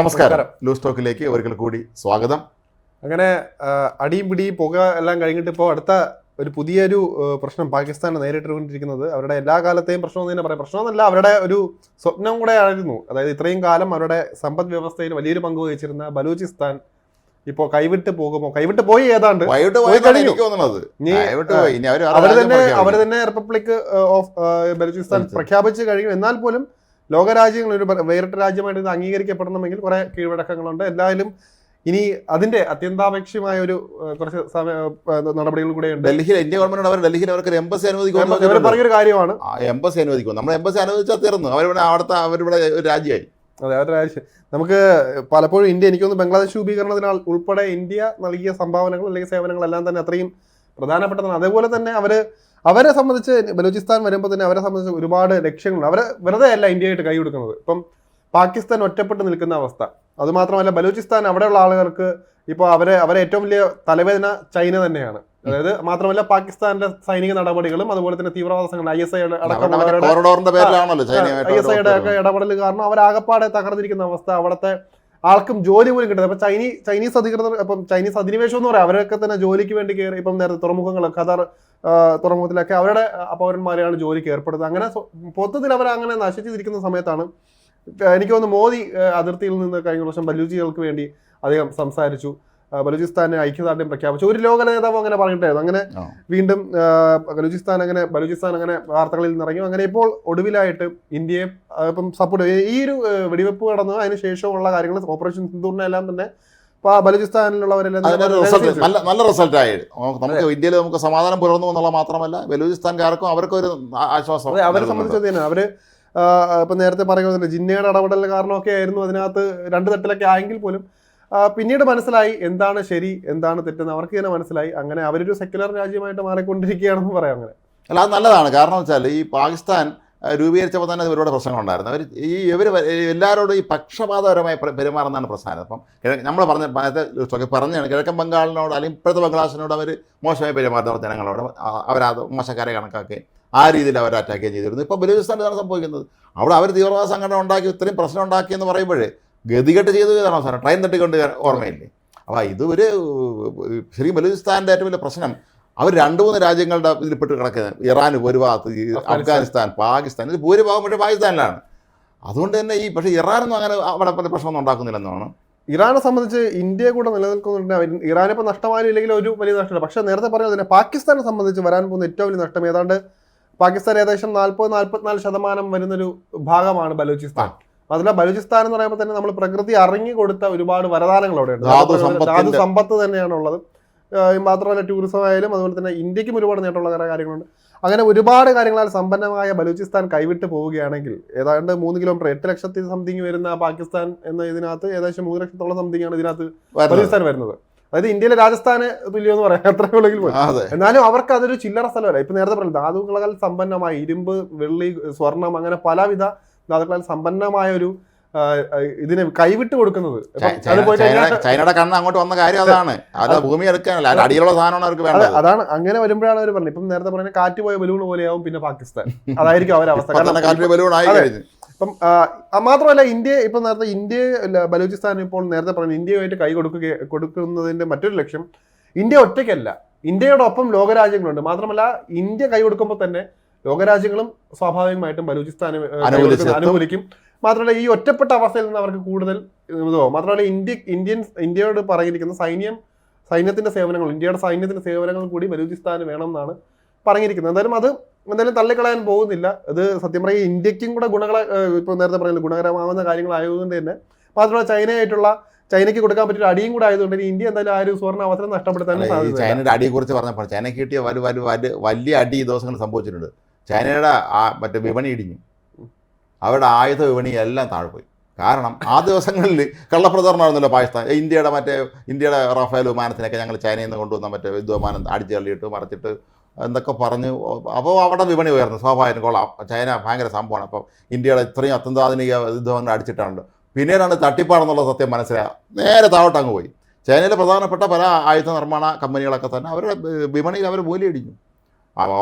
നമസ്കാരം. ലൂസ് ടോക്കിലേക്ക് ഒരിക്കൽ കൂടി സ്വാഗതം. അങ്ങനെ അടിയും പിടിയും പുക എല്ലാം കഴിഞ്ഞിട്ട് ഇപ്പോൾ അടുത്ത ഒരു പുതിയൊരു പ്രശ്നം പാകിസ്ഥാൻ നേരിട്ടുകൊണ്ടിരിക്കുന്നത് അവരുടെ എല്ലാ കാലത്തെയും പ്രശ്നം എന്ന് തന്നെ പറയാം. പ്രശ്നമെന്നല്ല അവരുടെ ഒരു സ്വപ്നം കൂടെ ആയിരുന്നു. അതായത് ഇത്രയും കാലം അവരുടെ സമ്പദ് വ്യവസ്ഥയിൽ വലിയൊരു പങ്ക് വഹിച്ചിരുന്ന ബലൂചിസ്ഥാൻ ഇപ്പോ കൈവിട്ട് പോകുമോ? കൈവിട്ട് പോയി ഏതാണ്ട്? അവർ തന്നെ അവർ തന്നെ റിപ്പബ്ലിക് ഓഫ് ബലൂചിസ്ഥാൻ ബലൂചിസ്ഥാൻ. പ്രഖ്യാപിച്ചു കഴിഞ്ഞു. എന്നാൽ പോലും ലോകരാജ്യങ്ങൾ ഒരു വേറിട്ട രാജ്യമായിട്ട് ഇത് അംഗീകരിക്കപ്പെടണമെങ്കിൽ കുറെ കീഴ്വഴക്കങ്ങളുണ്ട്. എന്തായാലും ഇനി അതിന്റെ അത്യന്താപേക്ഷമായ ഒരു കുറച്ച് നടപടികൾ കൂടെ ഉണ്ട്. ഡൽഹിയിൽ ഇന്ത്യ ഗവൺമെന്റ് അവർ ഡൽഹിയിൽ അവർക്ക് എംബസി അനുവദിക്കുന്നു അനുവദിക്കും പറഞ്ഞൊരു കാര്യമാണ്. എംബസി അനുവദിക്കും. നമ്മൾ എംബസി അനുവദിച്ചാൽ തീർന്നു. അവരിവിടെ അവിടുത്തെ അവരിവിടെ ഒരു രാജ്യമായി. അതെ അവരുടെ രാജ്യം. നമുക്ക് പലപ്പോഴും ഇന്ത്യ എനിക്കൊന്ന് ബംഗ്ലാദേശ് രൂപീകരണത്തിനാൽ ഉൾപ്പെടെ ഇന്ത്യ നൽകിയ സംഭാവനകൾ അല്ലെങ്കിൽ സേവനങ്ങളെല്ലാം തന്നെ അത്രയും പ്രധാനപ്പെട്ടതാണ്. അതേപോലെ തന്നെ അവർ അവരെ സംബന്ധിച്ച് ബലൂചിസ്ഥാൻ വരുമ്പോൾ തന്നെ അവരെ സംബന്ധിച്ച് ഒരുപാട് ലക്ഷ്യങ്ങളുണ്ട്. അവരെ വെറുതെ അല്ല ഇന്ത്യയായിട്ട് കൈ കൊടുക്കുന്നത്. ഇപ്പം പാകിസ്ഥാൻ ഒറ്റപ്പെട്ട് നിൽക്കുന്ന അവസ്ഥ. അതുമാത്രമല്ല ബലൂചിസ്ഥാൻ അവിടെയുള്ള ആളുകൾക്ക് ഇപ്പോൾ അവരെ അവരെ ഏറ്റവും വലിയ തലവേദന ചൈന തന്നെയാണ്. അതായത് മാത്രമല്ല പാകിസ്ഥാന്റെ സൈനിക നടപടികളും അതുപോലെ തന്നെ തീവ്രവാദ സംഘടന ഐ എസ് ഐ അടക്കമുള്ളവരുടെ ഐ എസ് ഐയുടെ ഒക്കെ ഇടപെടൽ കാരണം അവരാകപ്പാടെ തകർന്നിരിക്കുന്ന അവസ്ഥ അവിടുത്തെ ആൾക്കും ജോലി പോലും കിട്ടുന്നത് അപ്പൊ ചൈനീ ചൈനീസ് അധികൃതർ ഇപ്പം ചൈനീസ് അധിനിവേശം എന്ന് പറയാം. അവരൊക്കെ തന്നെ ജോലിക്ക് വേണ്ടി കയറി ഇപ്പം നേരത്തെ തുറമുഖങ്ങൾ ഖത്തർ തുറമുഖത്തിലൊക്കെ അവരുടെ പൗരന്മാരെയാണ് ജോലിക്ക് ഏർപ്പെടുന്നത്. അങ്ങനെ പൊത്തത്തിൽ അവർ അങ്ങനെ നശിച്ചിരിക്കുന്ന സമയത്താണ് എനിക്ക് തോന്നുന്നു മോദി അതിർത്തിയിൽ നിന്ന് കഴിഞ്ഞ വർഷം ബലൂജികൾക്ക് വേണ്ടി അദ്ദേഹം സംസാരിച്ചു. ബലൂചിസ്ഥാന് ഐക്യദാർഢ്യം പ്രഖ്യാപിച്ചു. ഒരു ലോക നേതാവ് അങ്ങനെ പറഞ്ഞിട്ടായിരുന്നു അങ്ങനെ വീണ്ടും ബലൂചിസ്ഥാൻ അങ്ങനെ ബലൂചിസ്ഥാൻ അങ്ങനെ വാർത്തകളിൽ നിറങ്ങി അങ്ങനെ ഇപ്പോൾ ഒടുവിലായിട്ട് ഇന്ത്യയെ ഇപ്പം സപ്പോർട്ട് ഈ ഒരു വെടിവെപ്പ് കടന്ന് അതിന് ശേഷമുള്ള കാര്യങ്ങൾ ഓപ്പറേഷൻ സിന്ധൂറിനെ എല്ലാം തന്നെ ഇപ്പൊ ബലൂചിസ്ഥാനിലുള്ളവരെല്ലാം. നല്ല നല്ല റിസൾട്ട് ആയി. നമുക്ക് ഇന്ത്യയിൽ നമുക്ക് സമാധാനം പുലർന്നു എന്നുള്ള മാത്രമല്ല ബലൂചിസ്ഥാൻകാർക്കും അവർക്കും ഒരു ആശ്വാസം അവരെ നൽകുന്നുണ്ട്. സംബന്ധിച്ച് തന്നെ അവർ ഇപ്പൊ നേരത്തെ പറയുന്നത് ജിന്നയുടെ ഇടപെടൽ കാരണമൊക്കെ ആയിരുന്നു അതിനകത്ത് രണ്ട് തട്ടിലൊക്കെ ആയെങ്കിൽ പോലും പിന്നീട് മനസ്സിലായി എന്താണ് ശരി എന്താണ് തെറ്റെന്ന്. അവർക്ക് തന്നെ മനസ്സിലായി. അങ്ങനെ അവരൊരു സെക്യുലർ രാജ്യമായിട്ട് മാറിക്കൊണ്ടിരിക്കുകയാണെന്ന് പറയാം അങ്ങനെ. അല്ല അത് നല്ലതാണ്. കാരണം വെച്ചാൽ ഈ പാകിസ്ഥാൻ രൂപീകരിച്ചപ്പോൾ തന്നെ ഒരുപാട് പ്രശ്നങ്ങളുണ്ടായിരുന്നു. അവർ ഈ ഇവർ എല്ലാവരോടും ഈ പക്ഷപാതപരമായി പെരു- പെരുമാറുന്നതാണ് പ്രശ്നം അപ്പം നമ്മൾ പറഞ്ഞ നേരത്തെ പറഞ്ഞാണ് കിഴക്കൻ ബംഗാളിനോട് അല്ലെങ്കിൽ ഇപ്പോഴത്തെ ബംഗ്ലാദേശിനോട് അവർ മോശമായി പെരുമാറുന്ന ജനങ്ങളോട് അവരത് മോശക്കാരെ കണക്കാക്കി ആ രീതിയിൽ അവർ അറ്റാക്ക് ചെയ്തിരുന്നു. ഇപ്പോൾ ബലൂചിസ്ഥാനിൽ ഇതാണ് സംഭവിക്കുന്നത്. അവിടെ അവർ തീവ്രവാദ സംഘടന ഉണ്ടാക്കി ഇത്രയും പ്രശ്നം ഉണ്ടാക്കിയെന്ന് പറയുമ്പോഴേ ഗതികെട്ട് ചെയ്തു ഇതാണ് അവസാനം ട്രെയിൻ തട്ടിക്കൊണ്ട് ഓർമ്മയില്ലേ? അപ്പോൾ ഇത് ഒരു ശരിക്കും ബലൂചിസ്ഥാന്റെ ഏറ്റവും വലിയ പ്രശ്നം. അവർ രണ്ട് മൂന്ന് രാജ്യങ്ങളുടെ ഇതിൽപ്പെട്ട് കിടക്കുന്നത് ഇറാൻ ഒരു ഭാഗത്ത് അഫ്ഗാനിസ്ഥാൻ. പാകിസ്ഥാൻ ഇത് ഭൂരിഭാഗം പക്ഷേ പാകിസ്ഥാനിലാണ്. അതുകൊണ്ട് തന്നെ ഈ പക്ഷേ ഇറാനൊന്നും അങ്ങനെ അവിടെ പല പ്രശ്നമൊന്നും ഉണ്ടാക്കുന്നില്ലെന്നാണ്. ഇറാനെ സംബന്ധിച്ച് ഇന്ത്യ കൂടെ നിലനിൽക്കുന്നുണ്ട്. ഇറാൻ ഇപ്പൊ നഷ്ടമായില്ലെങ്കിൽ ഒരു വലിയ നഷ്ടമില്ല. പക്ഷേ നേരത്തെ പറഞ്ഞത് തന്നെ പാകിസ്ഥാനെ സംബന്ധിച്ച് വരാൻ പോകുന്ന ഏറ്റവും വലിയ നഷ്ടം ഏതാണ്ട് പാകിസ്ഥാൻ ഏകദേശം നാൽപ്പത് നാൽപ്പത്തിനാല് ശതമാനം വരുന്നൊരു ഭാഗമാണ് ബലൂചിസ്ഥാൻ. അതിലെ ബലൂചിസ്ഥാൻ എന്ന് പറയുമ്പോൾ തന്നെ നമ്മൾ പ്രകൃതി അറിഞ്ഞു കൊടുത്ത ഒരുപാട് വരദാനങ്ങൾ അവിടെ ഉണ്ട്. ധാതു സമ്പത്ത് തന്നെയാണ് ഉള്ളത് മാത്രമല്ല ടൂറിസം ആയാലും അതുപോലെ തന്നെ ഇന്ത്യക്കും ഒരുപാട് നേട്ടമുള്ള കുറേ കാര്യങ്ങളുണ്ട്. അങ്ങനെ ഒരുപാട് കാര്യങ്ങളാൽ സമ്പന്നമായ ബലൂചിസ്ഥാൻ കൈവിട്ട് പോവുകയാണെങ്കിൽ ഏതാണ്ട് മൂന്ന് കിലോമീറ്റർ എട്ട് ലക്ഷത്തി സംതിങ് വരുന്ന പാകിസ്ഥാൻ എന്ന ഇതിനകത്ത് ഏകദേശം മൂന്ന് ലക്ഷത്തോളം സംതിങ് ആണ് ഇതിനകത്ത് ബലൂചിസ്ഥാൻ വരുന്നത്. അതായത് ഇന്ത്യയിലെ രാജസ്ഥാന് തുല്യം എന്ന് പറയാം. അത്ര ഉള്ളെങ്കിൽ എന്നാലും അവർക്ക് അതൊരു ചില്ലറ സ്ഥലമല്ല. ഇപ്പൊ നേരത്തെ പറഞ്ഞു ധാതുക്കളാൽ സമ്പന്നമായ ഇരുമ്പ് വെള്ളി സ്വർണം അങ്ങനെ പലവിധ ധാതുക്കളാൽ സമ്പന്നമായ ഒരു ഇതിനെ കൈവിട്ട് കൊടുക്കുന്നത്. ചൈനയുടെ കണ്ണ് അങ്ങോട്ട് വന്ന കാര്യം അതാണ്. അത് ഭൂമി എടുക്കാനല്ല അടിയിലുള്ള സാധനമാണ് അവർക്ക് വേണ്ടത്. അതാണ്. അങ്ങനെ വരുമ്പോഴാണ് അവർ പറഞ്ഞത്. ഇപ്പം നേരത്തെ പറഞ്ഞ കാറ്റ് പോയ ബലൂൺ പോലെയാവും പിന്നെ പാകിസ്ഥാൻ. അതായിരിക്കും അവരവസ്ഥ കാറ്റ് ബലൂൺ ആയി. കഴിഞ്ഞു. ഇപ്പം മാത്രമല്ല ഇന്ത്യ ഇപ്പം നേരത്തെ ഇന്ത്യ ബലൂചിസ്ഥാൻ ഇപ്പോൾ നേരത്തെ പറഞ്ഞു ഇന്ത്യയുമായിട്ട് കൈ കൊടുക്കുക കൊടുക്കുന്നതിന്റെ മറ്റൊരു ലക്ഷ്യം ഇന്ത്യ ഒറ്റയ്ക്കല്ല. ഇന്ത്യയോടൊപ്പം ലോകരാജ്യങ്ങളുണ്ട്. മാത്രമല്ല ഇന്ത്യ കൈ കൊടുക്കുമ്പോൾ തന്നെ ലോകരാജ്യങ്ങളും സ്വാഭാവികമായിട്ടും എത്തും. അനുകൂലിക്കും. മാത്രമല്ല ഈ ഒറ്റപ്പെട്ട അവസ്ഥയിൽ നിന്ന് അവർക്ക് കൂടുതൽ മാത്രമല്ല ഇന്ത്യ ഇന്ത്യൻ ഇന്ത്യയോട് പറഞ്ഞിരിക്കുന്ന സൈന്യം സൈന്യത്തിന്റെ സേവനങ്ങൾ ഇന്ത്യയുടെ സൈന്യത്തിന്റെ സേവനങ്ങൾ കൂടി ബലൂചിസ്ഥാന് വേണമെന്നാണ് പറഞ്ഞിരിക്കുന്നത്. എന്തായാലും അത് എന്തായാലും തള്ളിക്കളയാൻ പോകുന്നില്ല. അത് സത്യം പറയുക ഇന്ത്യക്കും കൂടെ ഗുണകള ഇപ്പോൾ നേരത്തെ പറഞ്ഞില്ല ഗുണകരമാവുന്ന കാര്യങ്ങളായതുകൊണ്ട് തന്നെ. മാത്രമല്ല ചൈനയായിട്ടുള്ള ചൈനയ്ക്ക് കൊടുക്കാൻ പറ്റിയ അടിയും കൂടെ ആയതുകൊണ്ട് ഇനി ഇന്ത്യ എന്തായാലും ആ ഒരു സ്വർണ അവസരം നഷ്ടപ്പെടുത്താനും സാധ്യത ചൈനയുടെ അടിയെക്കുറിച്ച് പറഞ്ഞപ്പോൾ ചൈനയ്ക്ക് കിട്ടിയ വലിയ അടി ഈ ദിവസങ്ങൾ സംഭവിച്ചിട്ടുണ്ട്. ചൈനയുടെ ആ മറ്റേ വിപണി ഇടിഞ്ഞു. അവരുടെ ആയുധ വിപണി എല്ലാം താഴെ പോയി കാരണം ആ ദിവസങ്ങളിൽ കള്ളപ്രചരണമായിരുന്നല്ലോ പാകിസ്ഥാൻ. ഇന്ത്യയുടെ മറ്റേ ഇന്ത്യയുടെ റഫേൽ വിമാനത്തിനൊക്കെ ഞങ്ങൾ ചൈനയിൽ നിന്ന് കൊണ്ടുവന്ന മറ്റേ യുദ്ധവിമാനം അടിച്ചു തള്ളിയിട്ട് മറിച്ചിട്ട് എന്തൊക്കെ പറഞ്ഞ് അപ്പോൾ അവിടെ വിപണി ഉയർന്നു. സ്വാഭാവികം കൊള്ളാം. ചൈന ഭയങ്കര സംഭവമാണ്. അപ്പോൾ ഇന്ത്യയുടെ ഇത്രയും അത്യന്താധുനിക യുദ്ധങ്ങൾ അടിച്ചിട്ടാണല്ലോ. പിന്നീടാണ് തട്ടിപ്പാടെന്നുള്ള സത്യം മനസ്സിലായത് നേരെ താഴോട്ട് അങ്ങ് പോയി. ചൈനയിലെ പ്രധാനപ്പെട്ട പല ആയുധ നിർമ്മാണ കമ്പനികളൊക്കെ തന്നെ അവരുടെ വിപണിയിൽ അവർ മൂല്യടിഞ്ഞു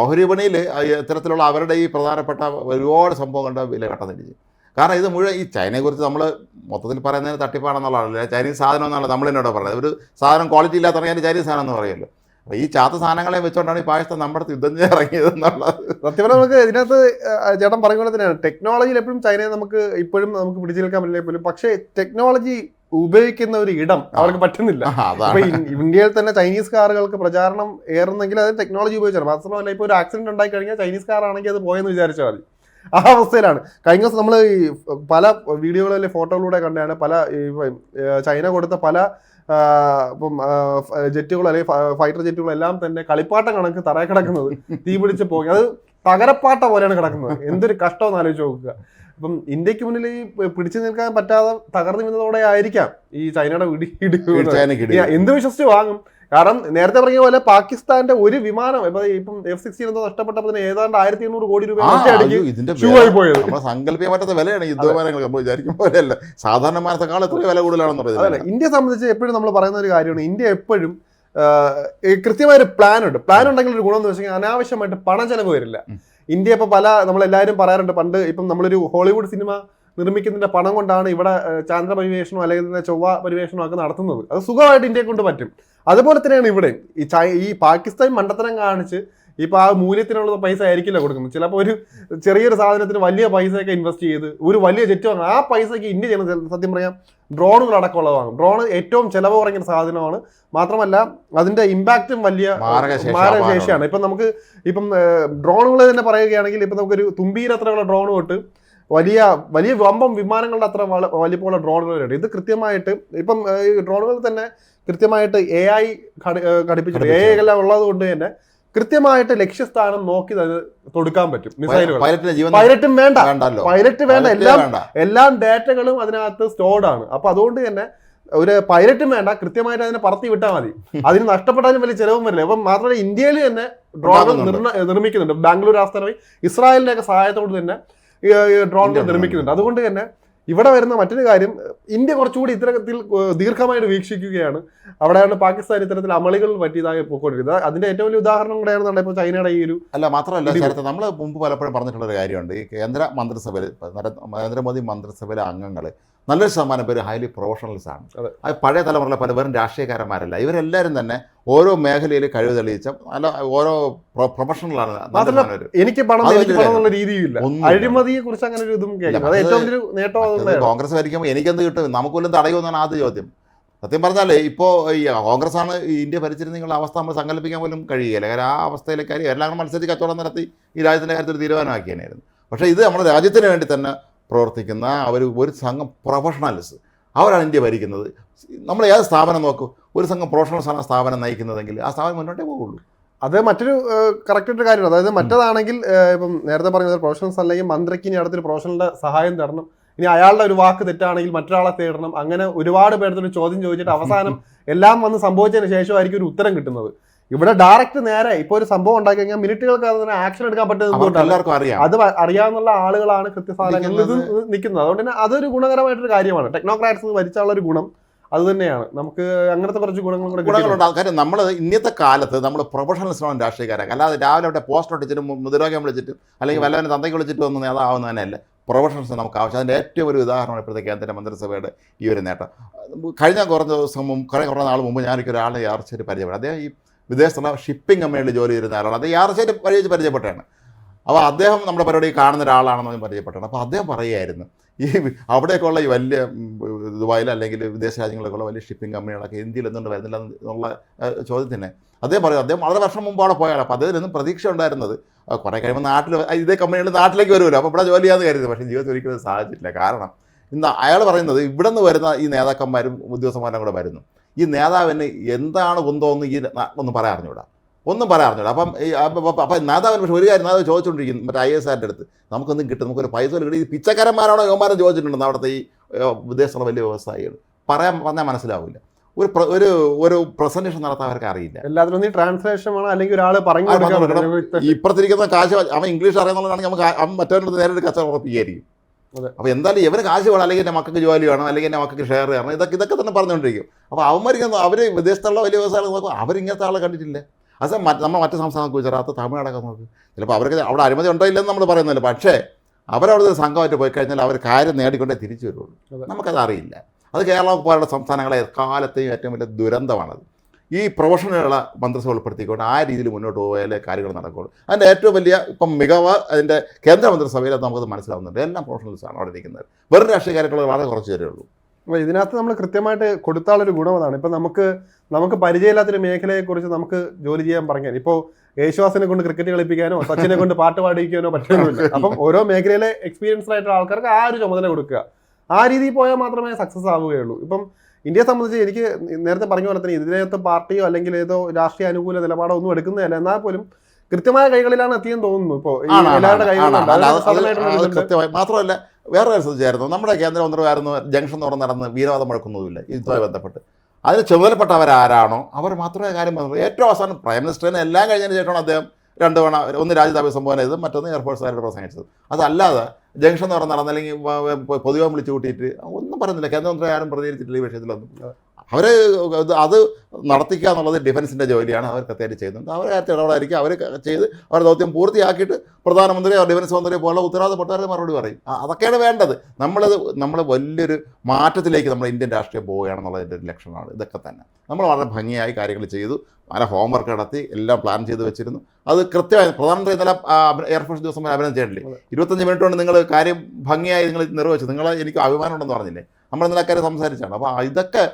ഓഹരി വിപണിയിൽ ഇത്തരത്തിലുള്ള അവരുടെ ഈ പ്രധാനപ്പെട്ട ഒരുപാട് സംഭവങ്ങളുടെ വില കട്ടന്നിടിച്ചു കാരണം ഇത് മുഴുവൻ ഈ ചൈനയെക്കുറിച്ച് നമ്മൾ മൊത്തത്തിൽ പറയുന്നതിന് തട്ടിപ്പാണെന്നുള്ളതല്ല ചൈനീസ് സാധനം എന്നാണ് നമ്മൾ എന്നോട് പറയുന്നത്. ഒരു സാധനം ക്വാളിറ്റി ഇല്ലാത്തറിയാൻ ചൈനീസ് സാധനം എന്ന് പറയുമല്ലോ. ഈ ചാത്ത സാധനങ്ങളെ വെച്ചുകൊണ്ടാണ് ഈ പാകിസ്ഥാൻ നമ്മുടെ യുദ്ധം ഇറങ്ങിയതെന്നുള്ളത് സത്യം നമുക്ക് ഇതിനകത്ത് ചേട്ടൻ പോലെ തന്നെയാണ്. ടെക്നോളജിയിൽ എപ്പോഴും ചൈനയെ നമുക്ക് ഇപ്പോഴും നമുക്ക് പിടിച്ചു നിൽക്കാൻ പറ്റില്ല പോലും പക്ഷേ ടെക്നോളജി ഉപയോഗിക്കുന്ന ഒരു ഇടം അവർക്ക് പറ്റുന്നില്ല. ഇന്ത്യയിൽ തന്നെ ചൈനീസ് കാറുകൾക്ക് പ്രചാരണം ഏറുന്നെങ്കിൽ അത് ടെക്നോളജി ഉപയോഗിച്ചാണ്. മാത്രമല്ല ഇപ്പോൾ ഒരു ആക്സിഡന്റ് ഉണ്ടായി കഴിഞ്ഞാൽ ചൈനീസ് കാർ ആണെങ്കിൽ അത് പോയെന്ന് വിചാരിച്ചാൽ മതി. ആ അവസ്ഥയിലാണ്. കഴിഞ്ഞ ദിവസം നമ്മൾ ഈ പല വീഡിയോകളിലെ ഫോട്ടോകളിലൂടെ കണ്ടാണ് പല ചൈന കൊടുത്ത പല ഇപ്പം ജെറ്റുകൾ അല്ലെങ്കിൽ ഫൈറ്റർ ജെറ്റുകൾ എല്ലാം തന്നെ കളിപ്പാട്ടം കണക്ക് തറയെ കിടക്കുന്നത്. തീ പിടിച്ച് പോയി. അത് തകരപ്പാട്ട പോലെയാണ് കിടക്കുന്നത്. എന്തൊരു കഷ്ടമെന്ന് ആലോചിച്ച് നോക്കുക. അപ്പം ഇന്ത്യയ്ക്ക് മുന്നിൽ ഈ പിടിച്ചു നിൽക്കാൻ പറ്റാതെ തകർന്നു വീണതോടെ ആയിരിക്കാം ഈ ചൈനയുടെ ഇടി എന്ത് വിശ്വസിച്ച് വാങ്ങും? കാരണം നേരത്തെ പറഞ്ഞ പോലെ പാകിസ്ഥാന്റെ ഒരു വിമാനം ഇപ്പൊ ഇപ്പം എഫ് സിക്സ്റ്റീൻ എന്തോ നഷ്ടപ്പെട്ടപ്പോൾ തന്നെ ഏതാണ്ട് ആയിരത്തി എണ്ണൂറ് കോടി രൂപ പോയത്. നമ്മൾ സങ്കല്പിക്കാൻ പറ്റാത്ത വിലയാണ് യുദ്ധവിമാനങ്ങൾ നമ്മൾ വിചാരിക്കും പോലെയല്ല. സാധാരണ വിമാനത്തെക്കാൾ എത്ര വില കൂടുതലാണെന്ന് പറയുന്നത്. പറയുന്നത് ഇന്ത്യ സംബന്ധിച്ച് എപ്പോഴും നമ്മൾ പറയുന്ന ഒരു കാര്യമാണ് ഇന്ത്യ എപ്പോഴും കൃത്യമായൊരു പ്ലാൻ ഉണ്ട്. പ്ലാൻ ഉണ്ടെങ്കിൽ ഒരു ഗുണം എന്ന് വെച്ചാൽ അനാവശ്യമായിട്ട് പണം ചെലവ് വരില്ല. ഇന്ത്യ ഇപ്പോൾ പല നമ്മളെല്ലാവരും പറയാറുണ്ട് പണ്ട് ഇപ്പം നമ്മളൊരു ഹോളിവുഡ് സിനിമ നിർമ്മിക്കുന്നതിന്റെ പണം കൊണ്ടാണ് ഇവിടെ ചാന്ദ്ര പരിവേഷണം അല്ലെങ്കിൽ ചൊവ്വ പരിവേഷണം ഒക്കെ നടത്തുന്നത്. അത് സുഖമായിട്ട് ഇന്ത്യയെ കൊണ്ട് പറ്റും. അതുപോലെ തന്നെയാണ് ഇവിടെ. ഈ ഈ പാകിസ്ഥാൻ മണ്ടത്തരം കാണിച്ച് ഇപ്പൊ ആ മൂല്യത്തിനുള്ള പൈസ ആയിരിക്കില്ല കൊടുക്കുന്നത്. ചിലപ്പോൾ ഒരു ചെറിയൊരു സാധനത്തിന് വലിയ പൈസയൊക്കെ ഇൻവെസ്റ്റ് ചെയ്ത് ഒരു വലിയ ജെറ്റ് വാങ്ങും. ആ പൈസയ്ക്ക് ഇന്ത്യ ചെയ്യുന്ന സത്യം പറയാം ഡ്രോണുകൾ വാങ്ങും ഡ്രോൺ ഏറ്റവും ചിലവ് കുറഞ്ഞ സാധനമാണ്. മാത്രമല്ല അതിന്റെ ഇമ്പാക്റ്റും വലിയ മാരകശേഷി മാരകശേഷിയാണ്. ഇപ്പം നമുക്ക് ഇപ്പം ഡ്രോണുകൾ തന്നെ പറയുകയാണെങ്കിൽ ഇപ്പം നമുക്കൊരു തുമ്പീരത്രയുള്ള ഡ്രോൺ തൊട്ട് വലിയ വലിയ വമ്പം വിമാനങ്ങളുടെ അത്ര വലിപ്പമുള്ള ഡ്രോണുകളുണ്ട് ഇത് കൃത്യമായിട്ട് ഇപ്പം ഡ്രോണുകൾ തന്നെ കൃത്യമായിട്ട് എ ഐ ഘടിപ്പിച്ചിട്ടുണ്ട്. എ ഐ എല്ലാം ഉള്ളത് കൊണ്ട് തന്നെ കൃത്യമായിട്ട് ലക്ഷ്യസ്ഥാനം നോക്കി അത് തൊടുക്കാൻ പറ്റും. മിസൈലുകൾ പൈലറ്റും വേണ്ട. പൈലറ്റ് വേണ്ട. എല്ലാം എല്ലാം ഡാറ്റകളും അതിനകത്ത് സ്റ്റോർഡ് ആണ്. അപ്പൊ അതുകൊണ്ട് തന്നെ ഒരു പൈലറ്റും വേണ്ട. കൃത്യമായിട്ട് അതിനെ പറത്തി വിട്ടാൽ മതി. അതിന് നഷ്ടപ്പെട്ടാലും വലിയ ചിലവും വരില്ല. അപ്പം മാത്രമല്ല ഇന്ത്യയിൽ തന്നെ ഡ്രോൺ. നിർമ്മിക്കുന്നുണ്ട്. ബാംഗ്ലൂർ ആസ്ഥാനമായി ഇസ്രായേലിന്റെ ഒക്കെ സഹായത്തോട് തന്നെ ഡ്രോണുകൾ നിർമ്മിക്കുന്നുണ്ട്. അതുകൊണ്ട് തന്നെ ഇവിടെ വരുന്ന മറ്റൊരു കാര്യം ഇന്ത്യ കുറച്ചുകൂടി ഇത്തരത്തിൽ ദീർഘമായിട്ട് വീക്ഷിക്കുകയാണ്. അവിടെയാണ് പാകിസ്ഥാൻ ഇത്തരത്തിൽ അമളികൾ പറ്റിയതായി പോയിക്കൊണ്ടിരുന്നത് അതിന്റെ ഏറ്റവും വലിയ ഉദാഹരണം കൂടെയാണ് ഇപ്പോൾ ചൈനയുടെ ഈ ഒരു അല്ല മാത്രമല്ല നേരത്തെ നമ്മൾ മുമ്പ് പലപ്പോഴും പറഞ്ഞിട്ടുള്ള ഒരു കാര്യമുണ്ട്. ഈ കേന്ദ്ര മന്ത്രിസഭയിൽ നരേന്ദ്രമോദി മന്ത്രിസഭയിലെ അംഗങ്ങൾ നല്ലൊരു ശതമാനം പേര് ഹൈലി പ്രൊഫഷണൽസ് ആണ്. അതെ. പഴയ തലമുറയിലെ പല വെറും രാഷ്ട്രീയക്കാരന്മാരല്ല. ഇവരെല്ലാവരും തന്നെ ഓരോ മേഖലയിൽ കഴിവ് തെളിയിച്ച നല്ല ഓരോ പ്രൊഫഷണലാണ് ആണ് എനിക്ക്. അഴിമതിയെ കുറിച്ച് അങ്ങനെ ഒരു ഇതും കോൺഗ്രസ് ഭരിക്കുമ്പോൾ എനിക്കെന്ത് കിട്ടും? നമുക്കൊല്ലും തടയുമെന്നാണ് ആദ്യ ചോദ്യം. സത്യം പറഞ്ഞാൽ ഇപ്പോൾ ഈ കോൺഗ്രസ് ആണ് ഇന്ത്യ ഭരിച്ചിരുന്നെങ്കിൽ അവസ്ഥ നമ്മൾ സങ്കല്പിക്കാൻ പോലും കഴിയുകയില്ല. കാരണം ആ അവസ്ഥയിലേക്ക് കാര്യം എല്ലാം മത്സരിച്ച് കച്ചവടം നടത്തി ഈ രാജ്യത്തിന്റെ കാര്യത്തിൽ തീരുമാനമാക്കിയായിരുന്നു പക്ഷേ ഇത് നമ്മുടെ രാജ്യത്തിന് വേണ്ടി തന്നെ പ്രവർത്തിക്കുന്ന അവർ ഒരു സംഘം പ്രൊഫഷണൽസ് അവരാണ് ഇന്ത്യ ഭരിക്കുന്നത്. നമ്മൾ ഏത് സ്ഥാപനം നോക്കൂ. ഒരു സംഘം പ്രൊഫഷണൽസാണ് സ്ഥാപനം നയിക്കുന്നതെങ്കിൽ ആ സ്ഥാപനം മുന്നോട്ടേ പോകുള്ളൂ. അത് മറ്റൊരു കറക്റ്റ് കാര്യമാണ് അതായത് മറ്റേതാണെങ്കിൽ ഇപ്പം നേരത്തെ പറഞ്ഞത് പ്രൊഫഷണൽസ് അല്ലെങ്കിൽ മന്ത്രിക്ക് ഇനി അടുത്തൊരു പ്രൊഫഷണലിന്റെ സഹായം തരണം ഇനി അയാളുടെ ഒരു വാക്ക് തെറ്റാണെങ്കിൽ മറ്റൊരാളെ തേടണം. അങ്ങനെ ഒരുപാട് പേരുടെ ഒരു ചോദ്യം ചോദിച്ചിട്ട് അവസാനം എല്ലാം വന്ന് സംഭവിച്ചതിന് ശേഷമായിരിക്കും ഒരു ഉത്തരം കിട്ടുന്നത്. ഇവിടെ ഡയറക്റ്റ് നേരെ ഇപ്പൊ ഒരു സംഭവം ഉണ്ടാക്കി കഴിഞ്ഞാൽ മിനിറ്റുകൾക്ക് തന്നെ ആക്ഷൻ എടുക്കാൻ പറ്റുന്നത് എല്ലാവർക്കും അറിയാം. അത് അറിയാവുന്ന ആളുകളാണ് കൃത്യസ്ഥാനങ്ങളിൽ ഇത് നിൽക്കുന്നത്. അതുകൊണ്ട് തന്നെ അതൊരു ഗുണകരമായിട്ടൊരു കാര്യമാണ്. ടെക്നോക്രാറ്റ്സ് ഭരിച്ചാലുള്ള ഒരു ഗുണം അത് തന്നെയാണ്. നമുക്ക് അങ്ങനത്തെ കുറച്ച് ഗുണങ്ങൾ കൂടെ കിട്ടിയിട്ടുണ്ട്. ഗുണങ്ങളുണ്ട്. കാര്യം നമ്മൾ ഇന്നത്തെ കാലത്ത് നമ്മൾ പ്രൊഫഷണൽസിനാണ് രാഷ്ട്രീയക്കാരൊക്കെ അല്ലാതെ രാവിലെ അവിടെ പോസ്റ്റ് ഒട്ടിച്ചിട്ട് മുതിരോഗ്യം വിളിച്ചിട്ട് അല്ലെങ്കിൽ വല്ലവനെ തന്തയ്ക്ക് വിളിച്ചിട്ട് വന്ന് നേതാവുന്നതന്നെയല്ല പ്രൊഫഷണൽസ് നമുക്ക് ആവശ്യം. അതിന്റെ ഏറ്റവും ഒരു ഉദാഹരണമാണ് ഇപ്പോഴത്തെ കേന്ദ്ര മന്ത്രിസഭയുടെ ഈ ഒരു നേട്ടം. കഴിഞ്ഞ കുറഞ്ഞ ദിവസം മുമ്പ് കുറേ കുറേ നാൾ മുമ്പ് ഞാനൊക്കെ ഒരാളെ യാർച്ചേരി പരിചയപ്പെടും അദ്ദേഹം ഈ വിദേശത്തുള്ള ഷിപ്പിംഗ് കമ്പനിയിൽ ജോലി ചെയ്തിരുന്ന ആളാണ്. അത് വഴി വെച്ച് പരിചയപ്പെട്ടാണ് അപ്പോൾ അദ്ദേഹം നമ്മുടെ പരിപാടി കാണുന്ന ഒരാളാണെന്ന് ഞാൻ പരിചയപ്പെട്ടാണ് അപ്പോൾ അദ്ദേഹം പറയുമായിരുന്നു ഈ അവിടെയൊക്കെയുള്ള ഈ വലിയ ദുബായിൽ അല്ലെങ്കിൽ വിദേശ രാജ്യങ്ങളിലൊക്കെയുള്ള വലിയ ഷിപ്പിംഗ് കമ്പനികളൊക്കെ ഇന്ത്യയിൽ എന്തുകൊണ്ട് വരുന്നില്ല എന്നുള്ള ചോദ്യത്തിന് അദ്ദേഹം പറയും അദ്ദേഹം വളരെ വർഷം മുമ്പ് അവിടെ പോയാൽ അപ്പോൾ അദ്ദേഹത്തിനൊന്നും പ്രതീക്ഷ ഉണ്ടായിരുന്നത് കുറേ കഴിയുമ്പോൾ നാട്ടിൽ ഇതേ കമ്പനികൾ നാട്ടിലേക്ക് വരുമല്ലോ. അപ്പോൾ ഇവിടെ ജോലി ചെയ്യാമെന്ന് കരുതി. പക്ഷേ ജീവിതത്തിൽ ഒരിക്കലും സാധിച്ചിട്ടില്ല. കാരണം ഇന്ന് അയാൾ പറയുന്നത് ഇവിടെ നിന്ന് വരുന്ന ഈ നേതാക്കന്മാരും ഉദ്യോഗസ്ഥന്മാരും കൂടെ വരുന്നു. ഈ നേതാവിന് എന്താണ് കുന്തോന്ന് ഈ ഒന്ന് പറയാൻ അറിഞ്ഞൂടാ ഒന്നും പറയാൻ അറിഞ്ഞൂടാ അപ്പം ഈ അപ്പം നേതാവിന് പക്ഷേ ഒരു കാര്യം നേതാവ് ചോദിച്ചുകൊണ്ടിരിക്കുന്നു മറ്റേ ഐ എസ് ആറിന്റെ അടുത്ത്. നമുക്കൊന്നും കിട്ടും. നമുക്കൊരു പൈസ കിട്ടി ഈ പിച്ചക്കാരന്മാരാണോ യുവമാരും ചോദിച്ചിട്ടുണ്ടെന്ന് അവിടുത്തെ ഈ വിദേശത്തുള്ള വലിയ വ്യവസായികൾ. പറയാൻ പറഞ്ഞാൽ മനസ്സിലാവില്ല. ഒരു ഒരു ഒരു പ്രസന്റേഷൻ നടത്താൻ അവർക്ക് അറിയില്ല. എല്ലാത്തിനും നീ ട്രാൻസ്ലേഷൻ വേണം. അല്ലെങ്കിൽ ഒരാൾ പറഞ്ഞു ഇപ്പുറത്തിരിക്കുന്ന കാശ് അവൻ ഇംഗ്ലീഷ് അറിയാന്നുള്ളതാണെങ്കിൽ നമുക്ക് മറ്റവരുടെ നേരിട്ട് കച്ചവടം ഉറപ്പിക്കുകയായിരിക്കും. അപ്പോൾ എന്തായാലും ഇവന് കാശ് വേണം അല്ലെങ്കിൽ എന്റെ മക്കൾക്ക് ജോലി വേണം അല്ലെങ്കിൽ എന്റെ മക്കൾക്ക് ഷെയർ ചെയ്യണം ഇതൊക്കെ ഇതൊക്കെ തന്നെ പറഞ്ഞുകൊണ്ടിരിക്കും. അപ്പോൾ അവന്മാർക്ക് അവർ വിദേശത്തുള്ള വലിയ വ്യവസായം നോക്കും അവരിങ്ങനത്തെ ആളെ കണ്ടിട്ടില്ല? അത് നമ്മൾ മറ്റു സംസ്ഥാനം ഗുജറാത്ത് തമിഴ്നാടൊക്കെ നോക്ക്. ചിലപ്പോൾ അവർക്ക് അവിടെ അനുമതി ഉണ്ടോ ഇല്ലെന്ന് നമ്മൾ പറയുന്നില്ല പക്ഷേ അവരവിടുത്തെ സംഘമായിട്ട് പോയി കഴിഞ്ഞാൽ അവർ കാര്യം നേടിക്കൊണ്ടേ തിരിച്ചു വരുള്ളൂ. നമുക്കത് അറിയില്ല അത് കേരളം പോലുള്ള സംസ്ഥാനങ്ങളെ എക്കാലത്തെയും ഏറ്റവും വലിയ ദുരന്തമാണത്. ഈ പ്രൊഫഷണലുകളെ മന്ത്രിസഭ ഉൾപ്പെടുത്തിക്കൊണ്ട് ആ രീതിയിൽ മുന്നോട്ട് പോയാലേ കാര്യങ്ങൾ നടക്കുകയുള്ളൂ. അതിന്റെ ഏറ്റവും വലിയ ഇപ്പം മികവ് അതിന്റെ കേന്ദ്ര മന്ത്രിസഭയിൽ നമുക്കത് മനസ്സിലാവുന്നുണ്ട്. എല്ലാം പ്രൊഫഷണൽസാണ് അവിടെ ഇരിക്കുന്നത്. വെറും രാഷ്ട്രീയക്കാരായിട്ടുള്ള വളരെ കുറച്ച് പേരേ ഉള്ളൂ. അപ്പോൾ ഇതിനകത്ത് നമ്മൾ കൃത്യമായിട്ട് കൊടുത്താളൊരു ഗുണം അതാണ്. ഇപ്പം നമുക്ക് നമുക്ക് പരിചയമില്ലാത്തൊരു മേഖലയെക്കുറിച്ച് നമുക്ക് ജോലി ചെയ്യാൻ പറഞ്ഞാൽ ഇപ്പോൾ യേശുവാസിനെ കൊണ്ട് ക്രിക്കറ്റ് കളിപ്പിക്കാനോ സച്ചിനെ കൊണ്ട് പാട്ട് പാടിക്കാനോ പറ്റുന്നില്ല അപ്പം ഓരോ മേഖലയിലെ എക്സ്പീരിയൻസ്ഡ് ആയിട്ടുള്ള ആൾക്കാർക്ക് ആ ഒരു ചുമതല കൊടുക്കുക. ആ രീതിയിൽ പോയാൽ മാത്രമേ സക്സസ് ആവുകയുള്ളൂ. ഇപ്പം ഇന്ത്യയെ സംബന്ധിച്ച് എനിക്ക് നേരത്തെ പറഞ്ഞ പോലെ തന്നെ ഇതിനകത്ത് പാർട്ടിയോ അല്ലെങ്കിൽ ഏതോ രാഷ്ട്രീയ അനുകൂല നിലപാടോ ഒന്നും എടുക്കുന്നതല്ല. എന്നാൽ പോലും കൃത്യമായ കൈകളിലാണ് എത്തിയെന്ന് തോന്നുന്നു ഇപ്പോൾ എല്ലാവരുടെ. കൃത്യമായി മാത്രമല്ല വേറെ ഒരു ശ്രദ്ധിച്ചായിരുന്നു. നമ്മുടെ കേന്ദ്ര കേന്ദ്രമന്ത്രിമായിരുന്നു ജംഗ്ഷൻ തുറന്ന് നടന്ന് വീരവാദം മുഴക്കുന്നതുമില്ല ഇതുമായി ബന്ധപ്പെട്ട്. അതിന് ചുമതലപ്പെട്ടവരാരാണോ? അവർ മാത്രമേ കാര്യം പറഞ്ഞു ഏറ്റവും അവസാനം പ്രൈം മിനിസ്റ്ററിനെ എല്ലാം കഴിഞ്ഞതിന് ശേഷമാണ് അദ്ദേഹം രണ്ട് തവണ ഒന്ന് രാജ്യസഭ സംബോധന ചെയ്തത് മറ്റൊന്ന് എയർഫോഴ്സുകാരോട് പ്രസംഗിച്ചത് അതല്ലാതെ ജംഗ്ഷൻ തുറന്ന് നടന്ന് അല്ലെങ്കിൽ വ- വ- പൊതുവെ വിളിച്ചു കൂട്ടിയിട്ട് ഒന്നും പറയുന്നില്ല. കേന്ദ്രമന്ത്രി ആരും പ്രതികരിച്ചിട്ടില്ല ഈ വിഷയത്തിലൊന്നും. അവർ അത് നടത്തിക്കുക എന്നുള്ളത് ഡിഫൻസിന്റെ ജോലിയാണ്. അവർ കൃത്യമായിട്ട് ചെയ്യുന്നുണ്ട്. അവർ കാര്യത്തിൽ ഇടപെടായിരിക്കും അവർ ചെയ്ത് അവരുടെ ദൗത്യം പൂർത്തിയാക്കിയിട്ട് പ്രധാനമന്ത്രിയോ ഡിഫൻസ് മന്ത്രിയോ പോലുള്ള ഉത്തരവാദിത്തപ്പെട്ടവരെ മറുപടി പറയും. അതൊക്കെയാണ് വേണ്ടത്. നമ്മളത് നമ്മൾ വലിയൊരു മാറ്റത്തിലേക്ക് നമ്മൾ ഇന്ത്യൻ രാഷ്ട്രീയം പോവുകയാണെന്നുള്ളതിന്റെ ഒരു ലക്ഷണമാണ് ഇതൊക്കെ തന്നെ. നമ്മൾ വളരെ ഭംഗിയായി കാര്യങ്ങൾ ചെയ്തു. വളരെ ഹോംവർക്ക് നടത്തി എല്ലാം പ്ലാൻ ചെയ്ത് വെച്ചിരുന്നു. അത് കൃത്യമായി പ്രധാനമന്ത്രി ഇന്നലെ എയർഫോഴ്സ് ദിവസം വരെ അഭിനന്ദനം ചെയ്യണ്ടേ അതെ. ഇരുപത്തഞ്ച് മിനിറ്റ് കൊണ്ട് നിങ്ങൾ കാര്യം ഭംഗിയായി നിങ്ങൾ നിർവഹിച്ചു. നിങ്ങൾ എനിക്ക് അഭിമാനം ഉണ്ടെന്ന് പറഞ്ഞില്ലേ? നമ്മൾ ഇന്നലെ കാര്യം സംസാരിച്ചാണ്. അപ്പോൾ ഇതൊക്കെ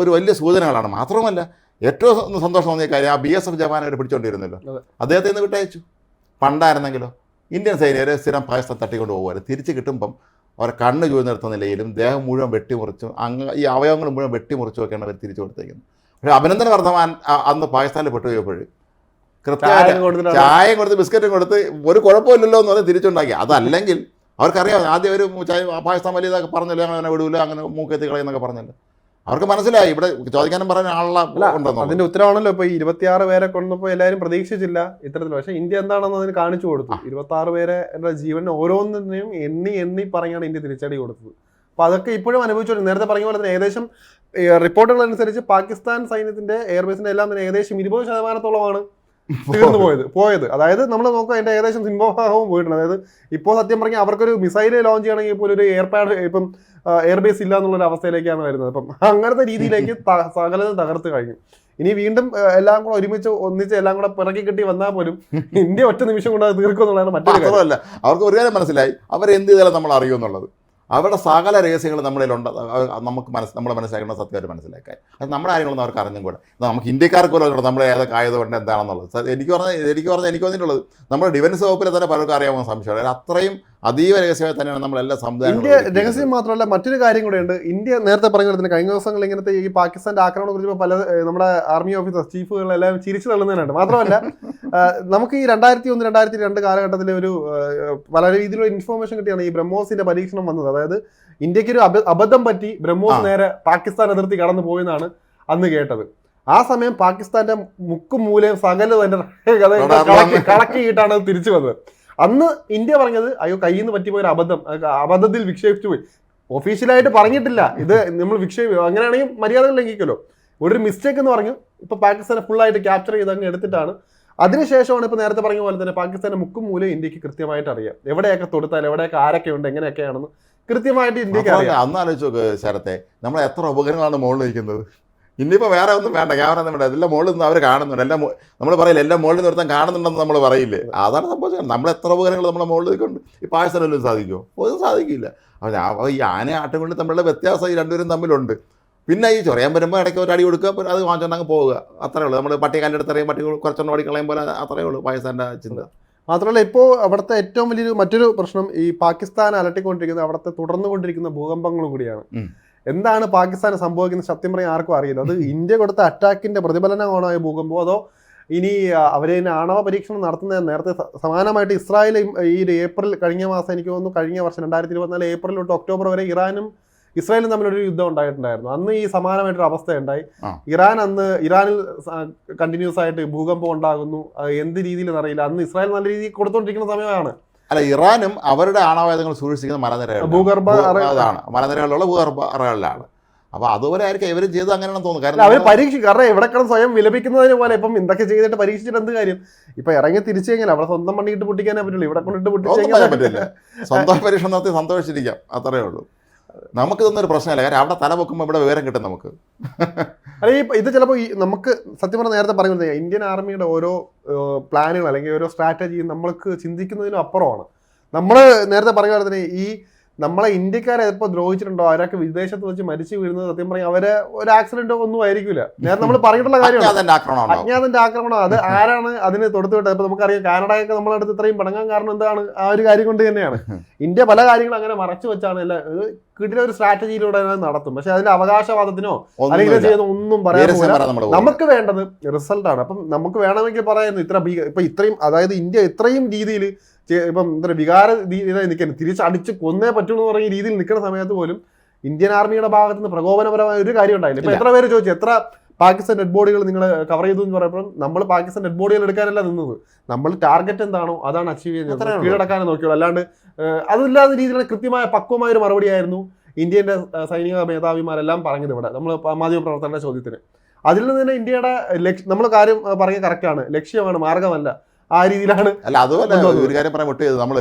ഒരു വലിയ സൂചനകളാണ്. മാത്രമല്ല ഏറ്റവും സന്തോഷം തോന്നിയ കാര്യം ആ ബി എസ് എഫ് ജവാനെ അവർ പിടിച്ചോണ്ടിരുന്നല്ലോ അദ്ദേഹത്തെ ഇന്ന് വിട്ടയച്ചു. പണ്ടായിരുന്നെങ്കിലോ ഇന്ത്യൻ സൈനികരെ സ്ഥിരം പാകിസ്ഥാൻ തട്ടിക്കൊണ്ട് പോകുമായിരുന്നു തിരിച്ച് കിട്ടുമ്പം അവരെ കണ്ണ് ചൂഴ്ന്ന് നിർത്തുന്ന നിലയിലും ദേഹം മുഴുവൻ വെട്ടിമുറിച്ചും അങ്ങ് ഈ അവയവങ്ങൾ മുഴുവൻ വെട്ടിമുറിച്ചും ഒക്കെയാണ് അവർ തിരിച്ചു കൊടുത്തേക്കുന്നത്. പക്ഷേ അഭിനന്ദന വർദ്ധമാൻ അന്ന് പാകിസ്ഥാനിൽ പെട്ടുപോയപ്പോൾ കൃത്യമായിട്ട് ചായയും കൊടുത്ത് ബിസ്ക്കറ്റും കൊടുത്ത് ഒരു കുഴപ്പമില്ലല്ലോ എന്ന് പറഞ്ഞ് തിരിച്ചുണ്ടാക്കി. അതല്ലെങ്കിൽ അവർക്കറിയാം ആദ്യം ഒരു ചായ പാകിസ്ഥാൻ വലിയതൊക്കെ പറഞ്ഞല്ലോ അങ്ങനെ വിടൂല അങ്ങനെ മൂക്കെത്തി കളയെന്നൊക്കെ പറഞ്ഞല്ലോ. അവർക്ക് മനസ്സിലായി. ഇവിടെ ചോദിക്കാനും പറയാൻ ആളുള്ള അതിന്റെ ഉത്തരവാണല്ലോ ഇപ്പൊ ഇരുപത്തി ഇരുപത്തിയാറ് പേരെ കൊണ്ടപ്പോ എല്ലാവരും പ്രതീക്ഷിച്ചില്ല ഇത്തരത്തിൽ പക്ഷെ ഇന്ത്യ എന്താണെന്ന് അതിന് കാണിച്ചു കൊടുത്തു. ഇരുപത്തി ആറ് പേരെ ജീവൻ ഓരോന്നിനെയും എണ്ണി എണ്ണി പറഞ്ഞാണ് ഇന്ത്യ തിരിച്ചടി കൊടുത്തത്. അപ്പൊ അതൊക്കെ ഇപ്പോഴും അനുഭവിച്ചു നേരത്തെ പറഞ്ഞ പോലെ തന്നെ ഏകദേശം റിപ്പോർട്ടുകൾ അനുസരിച്ച് പാകിസ്ഥാൻ സൈന്യത്തിന്റെ എയർബേസിന്റെ എല്ലാം തന്നെ ഏകദേശം ഇരുപത് ശതമാനത്തോളമാണ് തീർന്നു പോയത്. പോയത്. അതായത് നമ്മൾ നോക്കുക അതിന്റെ ഏകദേശം സിംഹഭാഗവും പോയിട്ടുണ്ട്. അതായത് ഇപ്പോൾ സത്യം പറഞ്ഞാൽ അവർക്കൊരു മിസൈൽ ലോഞ്ച് ചെയ്യണമെങ്കിൽ പോലും ഒരു എയർപാഡ് ഇപ്പം എയർബേസ് ഇല്ല എന്നുള്ളൊരു അവസ്ഥയിലേക്കാണ് വരുന്നത്. അപ്പം അങ്ങനത്തെ രീതിയിലേക്ക് സകലത തകർത്ത് കഴിഞ്ഞു. ഇനി വീണ്ടും എല്ലാം കൂടെ ഒരുമിച്ച് ഒന്നിച്ച് എല്ലാം കൂടെ പിറക്കി കിട്ടി വന്നാൽ പോലും ഇന്ത്യ ഒറ്റ നിമിഷം കൊണ്ട് അത് തീർക്കും എന്നുള്ളതാണ് മറ്റൊരു അവർക്ക് ഒരു കാര്യം മനസ്സിലായി. അവർ എന്ത് ചെയ്താലും നമ്മൾ അറിയുമെന്നുള്ളത്. അവരുടെ സകല രഹസ്യങ്ങൾ നമ്മളിലുണ്ട് നമുക്ക് മനസ്സ് നമ്മളെ മനസ്സിലാക്കേണ്ട സത്യമായിട്ട് മനസ്സിലാക്കാൻ. അത് നമ്മുടെ കാര്യങ്ങളൊന്നും അവർക്ക് അറിഞ്ഞും കൂടെ. നമുക്ക് ഇന്ത്യക്കാർക്ക് പോലും നമ്മൾ ഏതൊക്കെ ആയതുകൊണ്ട് എന്താണെന്നുള്ളത്. എനിക്ക് പറഞ്ഞാൽ എനിക്ക് പറഞ്ഞാൽ എനിക്ക് വന്നിട്ടുള്ളത് നമ്മുടെ ഡിഫൻസ് വകുപ്പിലെ തന്നെ പലർക്കും അറിയാവുന്ന സംശയമാണ്. അത്രയും അതീവ രഹസ്യമായി തന്നെയാണ് നമ്മളെല്ലാ ഇന്ത്യ രഹസ്യം മാത്രമല്ല മറ്റൊരു കാര്യം കൂടെയുണ്ട് ഇന്ത്യ നേരത്തെ പറഞ്ഞ തന്നെ കഴിഞ്ഞ ദിവസങ്ങൾ ഇങ്ങനത്തെ ഈ പാകിസ്ഥാന്റെ ആക്രമണം കുറിച്ച് പല നമ്മുടെ ആർമി ഓഫീസർ ചീഫുകളെല്ലാം ചിരിച്ചു തള്ളുന്നതിനുണ്ട് മാത്രമല്ല നമുക്ക് ഈ രണ്ടായിരത്തി ഒന്ന് രണ്ടായിരത്തി രണ്ട് കാലഘട്ടത്തിൽ ഒരു പല രീതിയിലുള്ള ഇൻഫോർമേഷൻ കിട്ടിയാണ് ഈ ബ്രഹ്മോസിന്റെ പരീക്ഷണം വന്നത്. അതായത് ഇന്ത്യയ്ക്ക് ഒരു അബദ്ധം പറ്റി ബ്രഹ്മോസ് നേരെ പാകിസ്ഥാൻ അതിർത്തി കടന്നു പോയെന്നാണ് അന്ന് കേട്ടത്. ആ സമയം പാകിസ്ഥാന്റെ മുക്കും മൂലയും സകല തന്നെ കളക്കി കളക്കിയിട്ടാണ് തിരിച്ചു വന്നത്. അന്ന് ഇന്ത്യ പറഞ്ഞത് അയ്യോ കയ്യിൽ നിന്ന് പറ്റിപ്പോയ ഒരു അബദ്ധം അബദ്ധത്തിൽ വിക്ഷേപിച്ചു പോയി. ഒഫീഷ്യലായിട്ട് പറഞ്ഞിട്ടില്ല. ഇത് നമ്മൾ വിക്ഷേപി അങ്ങനെയാണെങ്കിൽ മര്യാദകൾ ലംഘിക്കുമല്ലോ. ഒരു മിസ്റ്റേക്ക് എന്ന് പറഞ്ഞു ഇപ്പൊ പാകിസ്ഥാനെ ഫുള്ളായിട്ട് ക്യാപ്ചർ ചെയ്ത് അങ്ങ് എടുത്തിട്ടാണ്. അതിനുശേഷമാണ് ഇപ്പൊ നേരത്തെ പറഞ്ഞ പോലെ തന്നെ പാകിസ്ഥാനെ മുക്കും മൂലം ഇന്ത്യയ്ക്ക് കൃത്യമായിട്ട് അറിയാം. എവിടെയൊക്കെ തൊടുത്താൽ എവിടെയൊക്കെ ആരൊക്കെ ഉണ്ട് എങ്ങനെയൊക്കെയാണെന്ന് കൃത്യമായിട്ട് ഇന്ത്യയ്ക്ക് അറിയാം. അന്നാലോചിച്ചു അന്ന് ആലോചിച്ച് നോക്ക് ശരത്തെ നമ്മൾ എത്ര ഉപകരണങ്ങളാണ് മുകളിൽ നിൽക്കുന്നത് ഇനിയിപ്പോൾ വേറെ ഒന്നും വേണ്ട ക്യാമറ ഒന്നും വേണ്ട. എല്ലാം മുകളിൽ നിന്ന് അവർ കാണുന്നുണ്ട്. എല്ലാം നമ്മൾ പറയില്ല എല്ലാം മുകളിൽ നിർത്താൻ കാണുന്നുണ്ടെന്ന് നമ്മൾ പറയില്ലേ? അതാണ് സംഭവിച്ചത്. നമ്മൾ എത്ര ഉപകരണങ്ങൾ നമ്മളെ മുകളിൽ ഉണ്ട് ഈ വല്ലതും സാധിക്കുമോ ഒന്നും സാധിക്കില്ല. അപ്പോൾ ഈ ആന ആട്ടും കൊണ്ട് തമ്മിലുള്ള വ്യത്യാസം ഈ രണ്ടുപേരും തമ്മിലുണ്ട്. പിന്നെ ഈ ചൊറിയാൻ വരുമ്പോൾ ഇടയ്ക്ക് ഒരു അടി കൊടുക്കുക അത് വാങ്ങിച്ചോണ്ട് അങ്ങ് പോവുക. അത്രേ ഉള്ളൂ. നമ്മൾ പട്ടി കല്ലെടുത്തറിയും പട്ടി കുറച്ചെണ്ണം ഓടി കളയും പോലെ അത്രേ ഉള്ളൂ പാകിസ്ഥാന്റെ ചിന്ത. മാത്രമല്ല ഇപ്പോൾ അവിടുത്തെ ഏറ്റവും വലിയൊരു മറ്റൊരു പ്രശ്നം ഈ പാകിസ്ഥാൻ അലട്ടിക്കൊണ്ടിരിക്കുന്ന അവിടുത്തെ തുടർന്നുകൊണ്ടിരിക്കുന്ന ഭൂകമ്പങ്ങളും കൂടിയാണ്. എന്താണ് പാകിസ്ഥാന് സംഭവിക്കുന്നത് സത്യം പറയാൻ ആർക്കും അറിയില്ല. അത് ഇന്ത്യ കൊടുത്ത അറ്റാക്കിന്റെ പ്രതിഫലനമാണോ ഭൂകമ്പോ? അതോ ഇനി അവരെ ആണവ പരീക്ഷണം നടത്തുന്നത് നേരത്തെ സമാനമായിട്ട് ഇസ്രായേൽ ഈ ഒരു ഏപ്രിൽ കഴിഞ്ഞ മാസം എനിക്ക് തോന്നുന്നു കഴിഞ്ഞ വർഷം രണ്ടായിരത്തി ഇരുപത്തിനാല് ഏപ്രിൽ തൊട്ട് ഒക്ടോബർ വരെ ഇറാനും ഇസ്രായേലും തമ്മിലൊരു യുദ്ധം ഉണ്ടായിട്ടുണ്ടായിരുന്നു. അന്ന് ഈ സമാനമായിട്ടൊരു അവസ്ഥ ഉണ്ടായി ഇറാൻ അന്ന് ഇറാനിൽ കണ്ടിന്യൂസ് ആയിട്ട് ഭൂകമ്പം ഉണ്ടാകുന്നു. എന്ത് രീതിയിലെന്നറിയില്ല അന്ന് ഇസ്രായേൽ നല്ല രീതിയിൽ കൊടുത്തുകൊണ്ടിരിക്കുന്ന സമയമാണ്. അല്ല ഇറാനും അവരുടെ ആണവായുധങ്ങൾ സൂക്ഷിക്കുന്ന മലനിരകളാണ് ഭൂഗർഭ അതാണ്. മലനിരകളിലുള്ള ഭൂഗർഭ അറകളിലാണ്. അപ്പൊ അതുപോലെ ആയിരിക്കും ഇവരും ചെയ്ത് അങ്ങനെയാണെന്ന് തോന്നുന്നു. കാരണം അവർ കാരണം പരീക്ഷിക്കും. കാരണം എവിടെ കിടന്ന് സ്വയം വിലപിക്കുന്നതിന് പോലെ ഇപ്പം എന്തൊക്കെ ചെയ്തിട്ട് പരീക്ഷിച്ചിട്ട് എന്ത് കാര്യം? ഇപ്പൊ ഇറങ്ങി തിരിച്ചു കഴിഞ്ഞാൽ അവിടെ സ്വന്തം പണിയിട്ട് പൊട്ടിക്കാനേ പറ്റുള്ളൂ. ഇവിടെ കൊണ്ടിട്ട് പൊട്ടിക്കാൻ പറ്റില്ല. സ്വന്തം പരീക്ഷണം നടത്തി സന്തോഷിച്ചിരിക്കാം. അത്രേ ഉള്ളൂ. നമുക്ക് ഇതൊന്നും ഒരു പ്രശ്നമല്ല. കാര്യം അവിടെ തല പൊക്കുമ്പോൾ ഇവിടെ വിവരം കിട്ടും നമുക്ക്. അല്ല ഈ ഇത് ചിലപ്പോൾ ഈ നമുക്ക് സത്യം പറഞ്ഞാൽ നേരത്തെ പറയുന്നത് ഇന്ത്യൻ ആർമിയുടെ ഓരോ പ്ലാനുകൾ അല്ലെങ്കിൽ ഓരോ സ്ട്രാറ്റജിയും നമ്മൾക്ക് ചിന്തിക്കുന്നതിനും അപ്പുറമാണ്. നമ്മൾ നേരത്തെ തന്നെ ഈ നമ്മളെ ഇന്ത്യക്കാരെ എപ്പോൾ ദ്രോഹിച്ചിട്ടുണ്ടോ? അവരൊക്കെ വിദേശത്ത് വെച്ച് മരിച്ചു വീഴുന്നത് സത്യം പറഞ്ഞാൽ അവരെ ഒരു ആക്സിഡന്റോ ഒന്നും ആയിരിക്കില്ല നേരത്തെ നമ്മൾ പറഞ്ഞിട്ടുള്ള കാര്യമാണ്. അജ്ഞാതന്റെ ആക്രമണം. അത് ആരാണ് അതിന് തൊടുത്തു വിട്ടത്? ഇപ്പൊ നമുക്കറിയാം കാനഡയൊക്കെ നമ്മളടുത്ത് ഇത്രയും പടങ്ങാൻ കാരണം എന്താണ്? ആ ഒരു കാര്യം കൊണ്ട് തന്നെയാണ്. ഇന്ത്യ പല കാര്യങ്ങളും അങ്ങനെ മറച്ചു വെച്ചാണ് എല്ലാ കിട്ടിയ ഒരു സ്ട്രാറ്റജിയിലൂടെ നടത്തും. പക്ഷെ അതിന്റെ അവകാശവാദത്തിനോ അല്ലെങ്കിൽ ചെയ്യുന്ന ഒന്നും പറയാൻ നമുക്ക് വേണ്ടത് റിസൾട്ടാണ് അപ്പം നമുക്ക് വേണമെങ്കിൽ പറയുന്നു ഇത്ര ഇപ്പൊ ഇത്രയും അതായത് ഇന്ത്യ ഇത്രയും രീതിയിൽ ഇപ്പം ഇത്ര വികാര രീതിയിൽ നിൽക്കുന്നത് തിരിച്ചടിച്ച് കൊന്നേ പറ്റുള്ളൂ എന്ന് പറഞ്ഞ രീതിയിൽ നിൽക്കുന്ന സമയത്ത് പോലും ഇന്ത്യൻ ആർമിയുടെ ഭാഗത്ത് നിന്ന് പ്രകോപനപരമായ ഒരു കാര്യം ഉണ്ടായില്ല. ഇപ്പം എത്ര പേര് ചോദിച്ചു? എത്ര പാകിസ്ഥാൻ ഡെഡ് ബോഡികൾ നിങ്ങൾ കവർ ചെയ്തു എന്ന് പറയുമ്പോൾ നമ്മൾ പാകിസ്ഥാൻ ഡെഡ് ബോഡികൾ എടുക്കാനല്ല നിന്നത്. നമ്മൾ ടാർഗറ്റ് എന്താണോ അതാണ് അച്ചീവ് ചെയ്യുന്നത്. കീഴടക്കാനേ നോക്കിയുള്ളൂ. അല്ലാണ്ട് അതില്ലാത്ത രീതിയിലുള്ള കൃത്യമായ പക്വമായ ഒരു മറുപടി ആയിരുന്നു ഇന്ത്യന്റെ സൈനിക മേധാവിമാരെല്ലാം പറഞ്ഞത് ഇവിടെ. നമ്മൾ മാധ്യമ പ്രവർത്തകരുടെ ചോദ്യത്തിന്. അതിൽ നിന്ന് തന്നെ ഇന്ത്യയുടെ ലക്ഷ്യം നമ്മൾ കാര്യം പറയുക കറക്റ്റാണ് ലക്ഷ്യമാണ് മാർഗമല്ല ആ രീതിയിലാണ് അല്ല അതുപോലെ ഒരു കാര്യം പറയാൻ വിട്ടു നമ്മൾ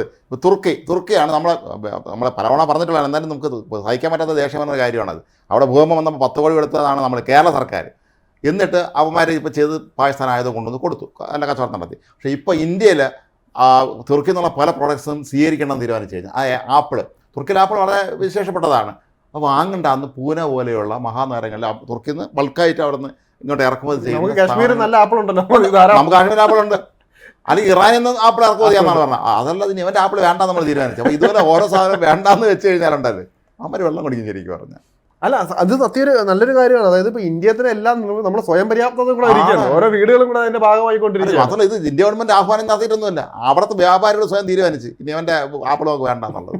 തുർക്കി തുർക്കിയാണ് നമ്മളെ നമ്മളെ പലവണ പറഞ്ഞിട്ടുള്ള എന്തായാലും നമുക്ക് സഹിക്കാൻ പറ്റാത്ത ദേഷ്യം എന്ന കാര്യമാണത്. അവിടെ ഭൂകമ്പം വന്നപ്പോൾ പത്ത് കോടി എടുത്തതാണ് നമ്മൾ കേരള സർക്കാർ എന്നിട്ട് അവന്മാർ ഇപ്പോൾ ചെയ്ത് പാകിസ്ഥാൻ ആയത് കൊണ്ടുവന്ന് കൊടുത്തു. നല്ല കച്ചവടം നടത്തി. പക്ഷേ ഇപ്പോൾ ഇന്ത്യയിൽ തുർക്കിയിൽ നിന്നുള്ള പല പ്രോഡക്ട്സും സ്വീകരിക്കണം എന്ന് തീരുമാനിച്ചു കഴിഞ്ഞാൽ ആ ആപ്പിൾ തുർക്കിയിൽ ആപ്പിൾ വളരെ വിശേഷപ്പെട്ടതാണ്. അപ്പോൾ വാങ്ങണ്ട അന്ന് പൂനെ പോലെയുള്ള മഹാനഗരങ്ങളിൽ തുർക്കിയിൽ നിന്ന് ബൾക്കായിട്ട് അവിടെ നിന്ന് ഇങ്ങോട്ട് ഇറക്കുമതി നമുക്ക് കാശ്മീരിൽ നല്ല ആപ്പിൾ ഉണ്ടല്ലോ നമുക്ക് കാശ്മീർ ആപ്പിൾ ഉണ്ട് അല്ലെങ്കിൽ ഇറാൻ എന്ന് ആപ്പിൾ ഇറക്കുമതി ചെയ്യാന്നാണ് പറഞ്ഞത്. അതല്ല ഇനി ഇവന്റെ ആപ്പിൾ വേണ്ട നമ്മൾ തീരുമാനിച്ചു അപ്പോൾ ഇതുപോലെ ഓരോ സാധനം വേണ്ടാന്ന് വെച്ച് കഴിഞ്ഞാലുണ്ടല്ലോ അവർ വെള്ളം കുടിക്കും ശരിക്കും പറഞ്ഞു. അല്ല അത് സത്യം ഒരു നല്ലൊരു കാര്യമാണ്. അതായത് ഇപ്പൊ ഇന്ത്യത്തിന് എല്ലാം നമ്മൾ സ്വയം പര്യാപ്തത കൂടെ ഇരിക്കുകയാണ്. ഓരോ വീടുകളും കൂടെ അതിന്റെ ഭാഗമായിക്കൊണ്ടിരിക്കുകയാണ് മാത്രമല്ല ഇത് ഇന്ത്യ ഗവൺമെന്റ് ആഹ്വാനം നടത്തിയിട്ടൊന്നുമില്ല. അവിടുത്തെ വ്യാപാരികൾ സ്വയം തീരുമാനിച്ച് ഇനി അവന്റെ ആപ്പിളൊക്കെ വേണ്ടെന്നുള്ളത്.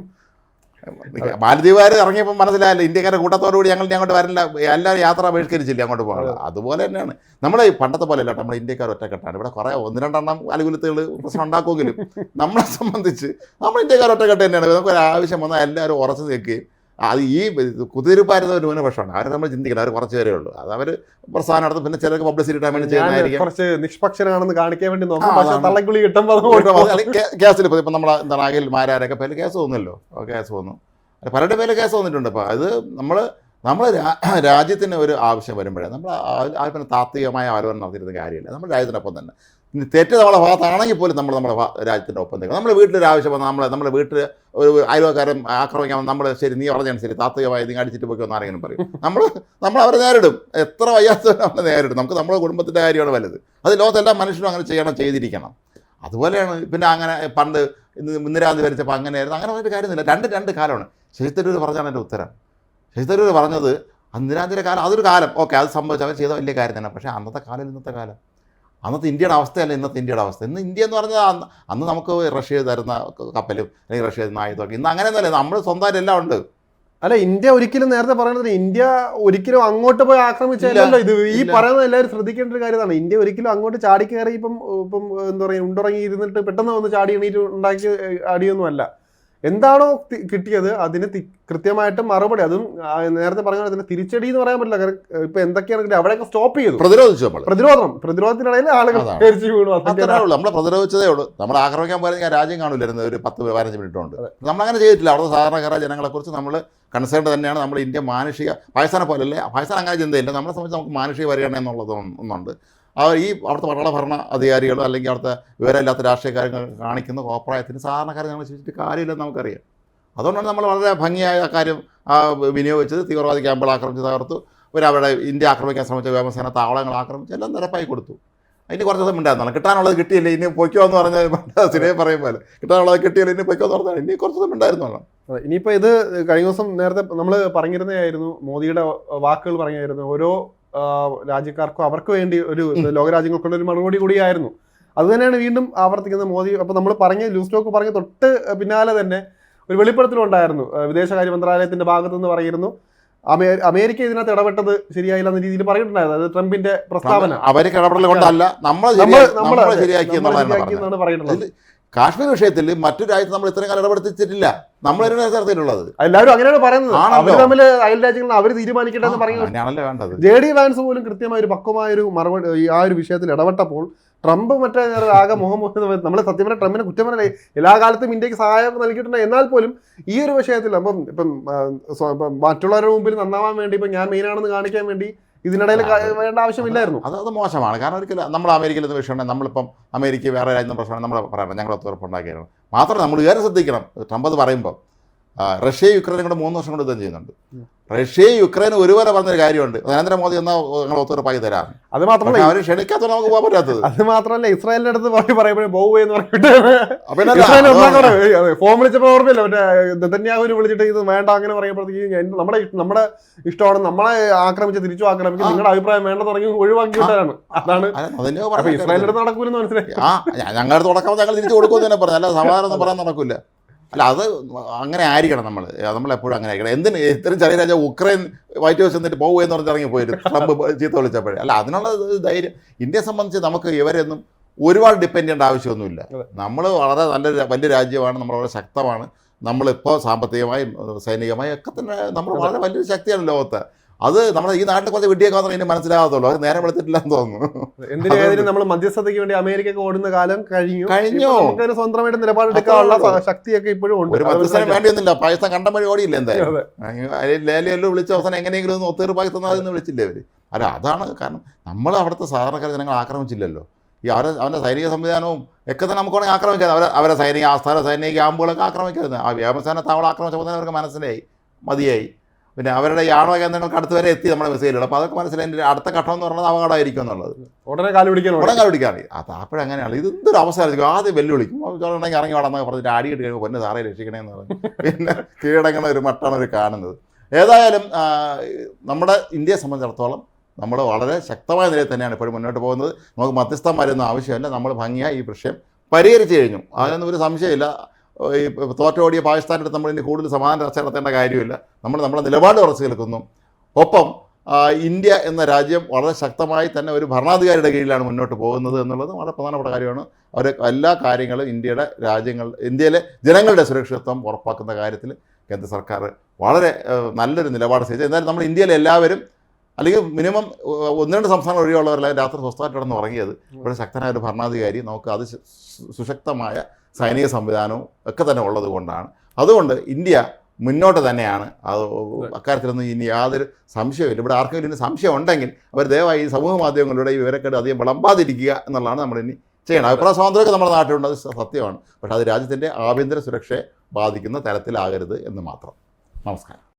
മാലദ്വീപുകാർ ഇറങ്ങിയപ്പോൾ മനസ്സിലായല്ലോ ഇന്ത്യക്കാരെ കൂട്ടത്തോടുകൂടി ഞങ്ങൾ അങ്ങോട്ട് വരില്ല. എല്ലാവരും യാത്ര ബഹിഷ്കരിച്ചില്ല അങ്ങോട്ട് പോകാൻ? അതുപോലെ തന്നെയാണ്. നമ്മളെ ഈ പണ്ടത്തെ പോലെ അല്ല നമ്മുടെ ഇന്ത്യക്കാർ ഒറ്റക്കെട്ടാണ്. ഇവിടെ കുറേ ഒന്ന് രണ്ടെണ്ണം അലുകുലത്തുകൾ പ്രശ്നം ഉണ്ടാക്കുമെങ്കിലും നമ്മളെ സംബന്ധിച്ച് നമ്മൾ ഇന്ത്യക്കാർ ഒറ്റക്കെട്ട് തന്നെയാണ്. നമുക്ക് ഒരു ആവശ്യം വന്നാൽ എല്ലാവരും ഉറച്ചു നിൽക്കുകയും അത് ഈ കുതിരിപ്പാരുന്ന ഒരു ന്യൂനപക്ഷമാണ് അവരെ നമ്മൾ ചിന്തിക്കണം. അവർ കുറച്ച് പേരേ ഉള്ളൂ. അത് അവർ പ്രസ്ഥാനം നടത്തും. പിന്നെ ചിലർക്ക് പബ്ലിസിറ്റി ഇടാൻ വേണ്ടി ചെയ്യുന്നതായിരിക്കും കുറച്ച് നിഷ്പക്ഷനാണെന്ന് കാണിക്കാൻ വേണ്ടി നോക്കും. തള്ളക്കുളി കിട്ടുമ്പോൾ കേസിൽ ഇപ്പോൾ ഇപ്പം നമ്മളെ എന്താണ് അഖിൽ മാരാരൊക്കെ പേര് കേസ് തോന്നുമല്ലോ കേസ് തോന്നും പലരുടെ പേര് കേസ് വന്നിട്ടുണ്ട് അപ്പോൾ അത് നമ്മൾ നമ്മൾ രാജ്യത്തിന് ഒരു ആവശ്യം വരുമ്പോഴേ നമ്മൾ ആ പിന്നെ താത്വികമായ ആലോചന നടത്തിയിരുന്ന കാര്യമില്ല. നമ്മൾ രാജ്യത്തിനൊപ്പം തന്നെ. തെറ്റ് നമ്മളെ ഭാഗത്താണെങ്കിൽ പോലും നമ്മൾ നമ്മുടെ രാജ്യത്തിന്റെ ഒപ്പം നിൽക്കണം നമ്മുടെ വീട്ടിലൊരു ആവശ്യം വന്നാൽ നമ്മളെ നമ്മുടെ വീട്ടിൽ ഒരു അയൽവക്കാരൻ ആക്രമിക്കാൻ നമ്മൾ ശരി നീ പറഞ്ഞാൽ ശരി താത്വികമായി നീ അടിച്ചിട്ട് പോയി ഒന്ന് ആരെങ്കിലും പറയും. നമ്മൾ നമ്മൾ അവരെ നേരിടും. എത്ര വയ്യാത്തവരും നമ്മളെ നേരിടും. നമുക്ക് നമ്മുടെ കുടുംബത്തിന്റെ കാര്യമാണ് വലുത്. അത് ലോകത്തെല്ലാ മനുഷ്യരും അങ്ങനെ ചെയ്യണം ചെയ്തിരിക്കണം. അതുപോലെയാണ് പിന്നെ അങ്ങനെ പണ്ട് ഇന്ന് ഭരിച്ചപ്പോൾ അങ്ങനെയായിരുന്നു. അങ്ങനെ പറഞ്ഞിട്ട് കാര്യമൊന്നുമില്ല. രണ്ട് രണ്ട് കാലമാണ്. ശശി തരൂർ പറഞ്ഞാണ് എന്റെ ഉത്തരം. ശശി തരൂർ പറഞ്ഞത് ഇന്ദിരാഗാന്ധിയുടെ കാലം അതൊരു കാലം. ഓക്കെ അത് സംഭവിച്ചു. അവർ ചെയ്ത വലിയ കാര്യം തന്നെ. പക്ഷേ അന്നത്തെ കാലം ഇന്നത്തെ കാലം. അന്നത്തെ ഇന്ത്യയുടെ അവസ്ഥയല്ല ഇന്നത്തെ ഇന്ത്യയുടെ അവസ്ഥ. ഇന്ന് ഇന്ത്യ എന്ന് പറഞ്ഞാൽ അന്ന് അന്ന് നമുക്ക് റഷ്യ തരുന്ന കപ്പലും അല്ലെങ്കിൽ റഷ്യ തരുന്ന ആയുധമൊക്കെ ഇന്ന് അങ്ങനെയൊന്നുമല്ല. നമ്മൾ സ്വന്തമായിട്ട് എല്ലാം ഉണ്ട്. അല്ല ഇന്ത്യ ഒരിക്കലും നേരത്തെ പറയുന്നത് ഇന്ത്യ ഒരിക്കലും അങ്ങോട്ട് പോയി ആക്രമിച്ചല്ലോ ഇത്. ഈ പറയുന്ന പറയുന്നത് എല്ലാവരും ശ്രദ്ധിക്കേണ്ട ഒരു കാര്യമാണ്. ഇന്ത്യ ഒരിക്കലും അങ്ങോട്ട് ചാടി കയറി ഇപ്പം ഇപ്പം എന്താ പറയുക ഉണ്ടിറങ്ങി ഇരുന്നിട്ട് പെട്ടെന്ന് വന്ന് ചാടി എണീറ്റ് ഉണ്ടാക്കി അടിയൊന്നും അല്ല എന്താണോ കിട്ടിയത് അതിന് കൃത്യമായിട്ട് മറുപടി. അതും നേരത്തെ പറഞ്ഞ പോലെ തിരിച്ചടി എന്ന് പറയാൻ പറ്റില്ല. കാരണം ഇപ്പൊ എന്തൊക്കെയാണ് കിട്ടിയത്? അവിടെയൊക്കെ സ്റ്റോപ്പ് ചെയ്തു. പ്രതിരോധിച്ചു നമ്മൾ പ്രതിരോധം. പ്രതിരോധത്തിനിടയിൽ ആളുകൾ നമ്മൾ പ്രതിരോധിച്ചതേ ഉള്ളൂ. നമ്മൾ ആക്രമിക്കാൻ പോയാൽ രാജ്യം കാണില്ലായിരുന്നു ഒരു പത്ത് പതിനഞ്ച് മിനിറ്റ് കൊണ്ട്. നമ്മളങ്ങനെ ചെയ്തിട്ടില്ല. അവിടെ സാധാരണക്കാരായ ജനങ്ങളെക്കുറിച്ച് നമ്മൾ കൺസേൺ തന്നെയാണ്. നമ്മൾ ഇന്ത്യ മാനുഷിക പാകിസ്ഥാനെ പോലല്ലേ? പാകിസ്ഥാൻ അങ്ങനെ ചിന്തയില്ല. നമ്മളെ സംബന്ധിച്ച് നമുക്ക് മാനുഷിക പരിഗണന എന്നുള്ളത് ഒന്ന് ഒന്നുണ്ട്. ആ ഈ അവിടുത്തെ പട്ടാള ഭരണ അധികാരികളോ അല്ലെങ്കിൽ അവിടുത്തെ വിവരമില്ലാത്ത രാഷ്ട്രീയക്കാരങ്ങൾ കാണിക്കുന്ന കോപ്രായത്തിന് സാധാരണക്കാരെ ഞങ്ങൾ ചെയ്തിട്ട് കാര്യമില്ലെന്ന് നമുക്കറിയാം. അതുകൊണ്ടാണ് നമ്മൾ വളരെ ഭംഗിയായ കാര്യം വിനിയോഗിച്ചത് തീവ്രവാദി ക്യാമ്പുകൾ ആക്രമിച്ച് തകർത്തു. ഒരു അവിടെ ഇന്ത്യ ആക്രമിക്കാൻ ശ്രമിച്ച വ്യോമസേന താവളങ്ങൾ ആക്രമിച്ച് എല്ലാം നിരപ്പായി കൊടുത്തു. അതിന് കുറച്ച് ദിവസം ഉണ്ടായിരുന്നല്ലോ കിട്ടാനുള്ളത് കിട്ടിയില്ല. ഇനി പൊയ്ക്കോ എന്ന് പറഞ്ഞാൽ സിനിമ പറയും പോലെ. കിട്ടാനുള്ളത് കിട്ടിയില്ല ഇനി പൊയ്ക്കോ എന്ന് പറഞ്ഞാൽ ഇനി കുറച്ച് ദിവസം ഉണ്ടായിരുന്നല്ലോ ഇനിയിപ്പോൾ ഇനിയിപ്പോ ഇത് കഴിഞ്ഞ ദിവസം നേരത്തെ നമ്മൾ പറഞ്ഞിരുന്നതായിരുന്നു മോദിയുടെ വാക്കുകൾ പറഞ്ഞായിരുന്നു ഓരോ രാജ്യക്കാർക്കും അവർക്ക് വേണ്ടി ഒരു ലോകരാജ്യങ്ങൾക്കുള്ള ഒരു മറുപടി കൂടിയായിരുന്നു. അത് തന്നെയാണ് വീണ്ടും ആവർത്തിക്കുന്നത് മോദി. അപ്പൊ നമ്മൾ പറഞ്ഞ ലൂസ് ടോക്ക് പറഞ്ഞ തൊട്ട് പിന്നാലെ തന്നെ ഒരു വെളിപ്പെടുത്തലുണ്ടായിരുന്നു. വിദേശകാര്യ മന്ത്രാലയത്തിന്റെ ഭാഗത്തു നിന്ന് പറയുന്നു അമേരിക്ക ഇതിനകത്ത് ഇടപെട്ടത് ശരിയായില്ല എന്ന രീതിയിൽ പറഞ്ഞിട്ടുണ്ടായിരുന്നു. അത് ട്രംപിന്റെ പ്രസ്താവന. അവർക്ക് ഇടപെടൽ കൊണ്ടല്ല നമ്മൾ ശരിയാക്കി എന്നാണ് പറയുന്നത്. കാശ്മീർ വിഷയത്തിൽ മറ്റു രാജ്യത്ത് നമ്മൾ ഇത്രയും കാലം ഇടപെടുത്തിച്ചിട്ടില്ല. നമ്മൾ നടത്തിയിട്ടുള്ളത് എല്ലാവരും അങ്ങനെയാണ് പറയുന്നത്. അവർ തമ്മിൽ അയൽ രാജ്യങ്ങൾ അവർ തീരുമാനിക്കട്ടെ എന്ന് പറയുന്നത്. വേണ്ടത്. ജെ ഡി വാൻസ് പോലും കൃത്യമായ ഒരു പക്വമായ ഒരു മറുപടി ആ ഒരു വിഷയത്തിൽ ഇടപെട്ടപ്പോൾ ട്രംപ് മറ്റേ ആകെ മുഹമ്മദ് നമ്മളെ സത്യം പറഞ്ഞാൽ ട്രംപിനെ കുറ്റം പറഞ്ഞേ എല്ലാ കാലത്തും ഇന്ത്യയ്ക്ക് സഹായം നൽകിയിട്ടുണ്ട്. എന്നാൽ പോലും ഈ ഒരു വിഷയത്തിൽ അപ്പം ഇപ്പം മറ്റുള്ളവരുടെ മുമ്പിൽ നന്നാവാൻ വേണ്ടി ഇപ്പം ഞാൻ മെയിനാണെന്ന് കാണിക്കാൻ വേണ്ടി ഇതിനിടയിൽ വേണ്ട ആവശ്യമില്ലായിരുന്നു. അത് അത് മോശമാണ്. കാരണം ഒരിക്കലും നമ്മൾ അമേരിക്കയിൽ നിന്ന് വിഷയമാണ് നമ്മളിപ്പം അമേരിക്ക വേറെ രാജ്യം പ്രശ്നമാണ് നമ്മൾ പറയണം. ഞങ്ങൾ ഒത്തുറപ്പുണ്ടാക്കിയാണ് മാത്രമല്ല നമ്മൾ വേറെ ശ്രദ്ധിക്കണം. ട്രംപ് അത് പറയുമ്പോൾ ആ, യുക്രൈൻ യുക്രൈനും കൂടെ മൂന്ന് വർഷം കൊണ്ട് യുദ്ധം ചെയ്യുന്നുണ്ട്. റഷ്യ റഷ്യയും യുക്രൈനും ഒരുപോലെ പറഞ്ഞൊരു കാര്യമുണ്ട്. നരേന്ദ്രമോദി എന്നാ ഞങ്ങൾ ഒത്തുറപ്പാക്കി തരാം. അത് മാത്രമല്ല അവർ ക്ഷണിക്കാത്ത നമുക്ക് പോകാൻ പറ്റാത്തത്. അത് മാത്രമല്ല ഇസ്രായേലിന്റെ അടുത്ത് പോയി പറയുമ്പോഴേ ബോവ് എന്ന് പറഞ്ഞിട്ട് ഫോം വിളിച്ചപ്പോൾ ഓർമ്മയില്ല. മറ്റേ നെതന്യാഹുവിനെ വിളിച്ചിട്ട് ഇത് വേണ്ട അങ്ങനെ പറയുമ്പോഴത്തേക്ക് നമ്മുടെ നമ്മുടെ ഇഷ്ടമാണ് നമ്മളെ ആക്രമിച്ച് തിരിച്ചു ആക്രമിച്ച്. നിങ്ങളുടെ അഭിപ്രായം വേണ്ട തുടങ്ങി ഒഴിവാക്കി വിട്ടാണ് അതാണ്. ഇസ്രായേലിന്റെ അടുത്ത് നടക്കൂലെന്ന് മനസ്സിലായി. ഞങ്ങളുടെ തുടക്കം ഞങ്ങൾ തിരിച്ചു കൊടുക്കുമെന്ന് തന്നെ പറഞ്ഞു. അല്ല സമാധാനം പറയാൻ നടക്കില്ല അല്ല അത് അങ്ങനെ ആയിരിക്കണം നമ്മൾ നമ്മളെപ്പോഴും അങ്ങനെ ആയിരിക്കണം. എന്തിന് ഇത്രയും ചെറിയ രാജ്യം ഉക്രൈൻ വൈറ്റ് ഹൗസ് എന്നിട്ട് പോകുക എന്ന് പറഞ്ഞ് ഇറങ്ങി പോയിരുന്നു ട്രംപ് ചീത്ത വിളിച്ചപ്പോഴേ. അല്ല അതിനുള്ള ധൈര്യം. ഇന്ത്യയെ സംബന്ധിച്ച് നമുക്ക് ഇവരെയൊന്നും ഒരുപാട് ഡിപ്പെൻഡ് ചെയ്യേണ്ട ആവശ്യമൊന്നുമില്ല. നമ്മൾ വളരെ നല്ല വലിയ രാജ്യമാണ് നമ്മൾ വളരെ ശക്തമാണ്. നമ്മളിപ്പോൾ സാമ്പത്തികമായും സൈനികമായും ഒക്കെ തന്നെ നമ്മൾ വളരെ വലിയൊരു ശക്തിയാണ് ലോകത്ത്. അത് നമ്മുടെ ഈ നാട്ടിൽ കുറച്ച് വിട്ടിയൊക്കെ മാത്രമേ ഇനി മനസ്സിലാകത്തുള്ളൂ അത് നേരെ വെളുത്തിട്ടില്ലെന്ന് തോന്നുന്നു. എന്തിനു നമ്മൾ മധ്യസ്ഥതയ്ക്ക് വേണ്ടി അമേരിക്ക ഓടുന്ന കാലം കഴിഞ്ഞു. കഴിഞ്ഞു. നമുക്കതിന് സ്വന്തമായിട്ട് നിലപാടെടുക്കാനുള്ള ശക്തിയൊക്കെ ഇപ്പോഴും ഉണ്ട്. ഒരു മധ്യസ്ഥനം. വേണ്ടിയൊന്നുമില്ല. പാകിസ്ഥാൻ കണ്ടം വഴി ഓടിയില്ല എന്തായാലും? ലേലിയെല്ലാം വിളിച്ച അവസാനം എങ്ങനെയെങ്കിലും ഒന്ന് ഒത്തീർപ്പാക്കി തന്നാതെന്ന് വിളിച്ചില്ലേ അവർ? അല്ല അതാണ് കാരണം. നമ്മൾ അവിടുത്തെ സാധാരണക്കാരെ ജനങ്ങൾ ആക്രമിച്ചില്ലല്ലോ. ഈ അവരെ അവന്റെ സൈനിക സംവിധാനവും ഒക്കെ തന്നെ നമുക്ക് വേണമെങ്കിൽ ആക്രമിക്കാതെ അവരെ അവരെ സൈനിക ആസ്ഥാന സൈനിക ക്യാമ്പുകളൊക്കെ ആക്രമിക്കരുത്. ആ വ്യോമസേന താവളം ആക്രമിച്ചപ്പോൾ തന്നെ അവർക്ക് മനസ്സിലായി മതിയായി. പിന്നെ അവരുടെ യാണോ കേന്ദ്രങ്ങൾക്ക് അടുത്ത് വരെ എത്തി നമ്മുടെ മിസൈലുകൾ. അപ്പോൾ അതൊക്കെ മനസ്സിലായി. അടുത്ത ഘട്ടം എന്ന് പറയുന്നത് അപകടമായിരിക്കും എന്നുള്ളത്. ഉടനെ കാൽ പിടിക്കാൻ ഉടൻ കണ്ടുപിടിക്കാറി അത് അപ്പോഴങ്ങനെയാണ് ഇത് എന്തൊരു അവസരമായിരിക്കും ആദ്യം വെല്ലുവിളിക്കും. ഉണ്ടെങ്കിൽ ഇറങ്ങി വേണമെന്നൊക്കെ പറഞ്ഞിട്ട് അടിയിട്ട് കഴിയുമ്പോൾ പൊന്നെ സാറേ രക്ഷിക്കണേന്ന് പറഞ്ഞു. പിന്നെ കീഴടങ്ങണ ഒരു മട്ടാണ് അവർ കാണുന്നത്. ഏതായാലും നമ്മുടെ ഇന്ത്യയെ സംബന്ധിച്ചിടത്തോളം നമ്മൾ വളരെ ശക്തമായ നിലയിൽ തന്നെയാണ് ഇപ്പോഴും മുന്നോട്ട് പോകുന്നത്. നമുക്ക് മധ്യസ്ഥം വരുന്ന ആവശ്യമില്ല. നമ്മൾ ഭംഗിയായി ഈ വിഷയം പരിഹരിച്ചു കഴിഞ്ഞു. അതിനൊന്നും ഒരു സംശയമില്ല. ഈ തോറ്റോടിയ പാകിസ്ഥാന്റെ അടുത്ത് നമ്മൾ ഇനി കൂടുതൽ സമാന ചർച്ച നടത്തേണ്ട കാര്യമില്ല. നമ്മൾ നമ്മുടെ നിലപാട് ഉറച്ചു നിൽക്കുന്നു. ഒപ്പം ഇന്ത്യ എന്ന രാജ്യം വളരെ ശക്തമായി തന്നെ ഒരു ഭരണാധികാരിയുടെ കീഴിലാണ് മുന്നോട്ട് പോകുന്നത് എന്നുള്ളത് വളരെ പ്രധാനപ്പെട്ട കാര്യമാണ്. അവർ എല്ലാ കാര്യങ്ങളും ഇന്ത്യയുടെ രാജ്യങ്ങൾ ഇന്ത്യയിലെ ജനങ്ങളുടെ സുരക്ഷിതത്വം ഉറപ്പാക്കുന്ന കാര്യത്തിൽ കേന്ദ്ര സർക്കാർ വളരെ നല്ലൊരു നിലപാട് സ്വീകരിച്ചു. എന്നാലും നമ്മൾ ഇന്ത്യയിലെ എല്ലാവരും അല്ലെങ്കിൽ മിനിമം ഒന്ന് രണ്ട് സംസ്ഥാനം ഒഴികെയുള്ളവരെല്ലാം രാത്രി സ്വസ്ഥമായിട്ട് കിടന്ന് ഉറങ്ങിയത്. ഇവിടെ ശക്തനായ ഒരു ഭരണാധികാരി നമുക്ക് അത് സുശക്തമായ സൈനിക സംവിധാനവും ഒക്കെ തന്നെ ഉള്ളത് കൊണ്ടാണ്. അതുകൊണ്ട് ഇന്ത്യ മുന്നോട്ട് തന്നെയാണ്. അത് അക്കാര്യത്തിലൊന്നും ഇനി യാതൊരു സംശയമില്ല ഇവിടെ ആർക്കെങ്കിലും ഇനി സംശയം ഉണ്ടെങ്കിൽ അവർ ദയവായി ഈ സമൂഹ മാധ്യമങ്ങളുടെ ഈ വിവരക്കേട് അധികം വിളമ്പാതിരിക്കുക എന്നുള്ളതാണ് നമ്മൾ ഇനി ചെയ്യണം അഭിപ്രായ സ്വാതന്ത്ര്യമൊക്കെ നമ്മുടെ നാട്ടിലുണ്ട്. അത് സത്യമാണ്. പക്ഷേ അത് രാജ്യത്തിന്റെ ആഭ്യന്തര സുരക്ഷയെ ബാധിക്കുന്ന തരത്തിലാകരുത് എന്ന് മാത്രം. നമസ്കാരം.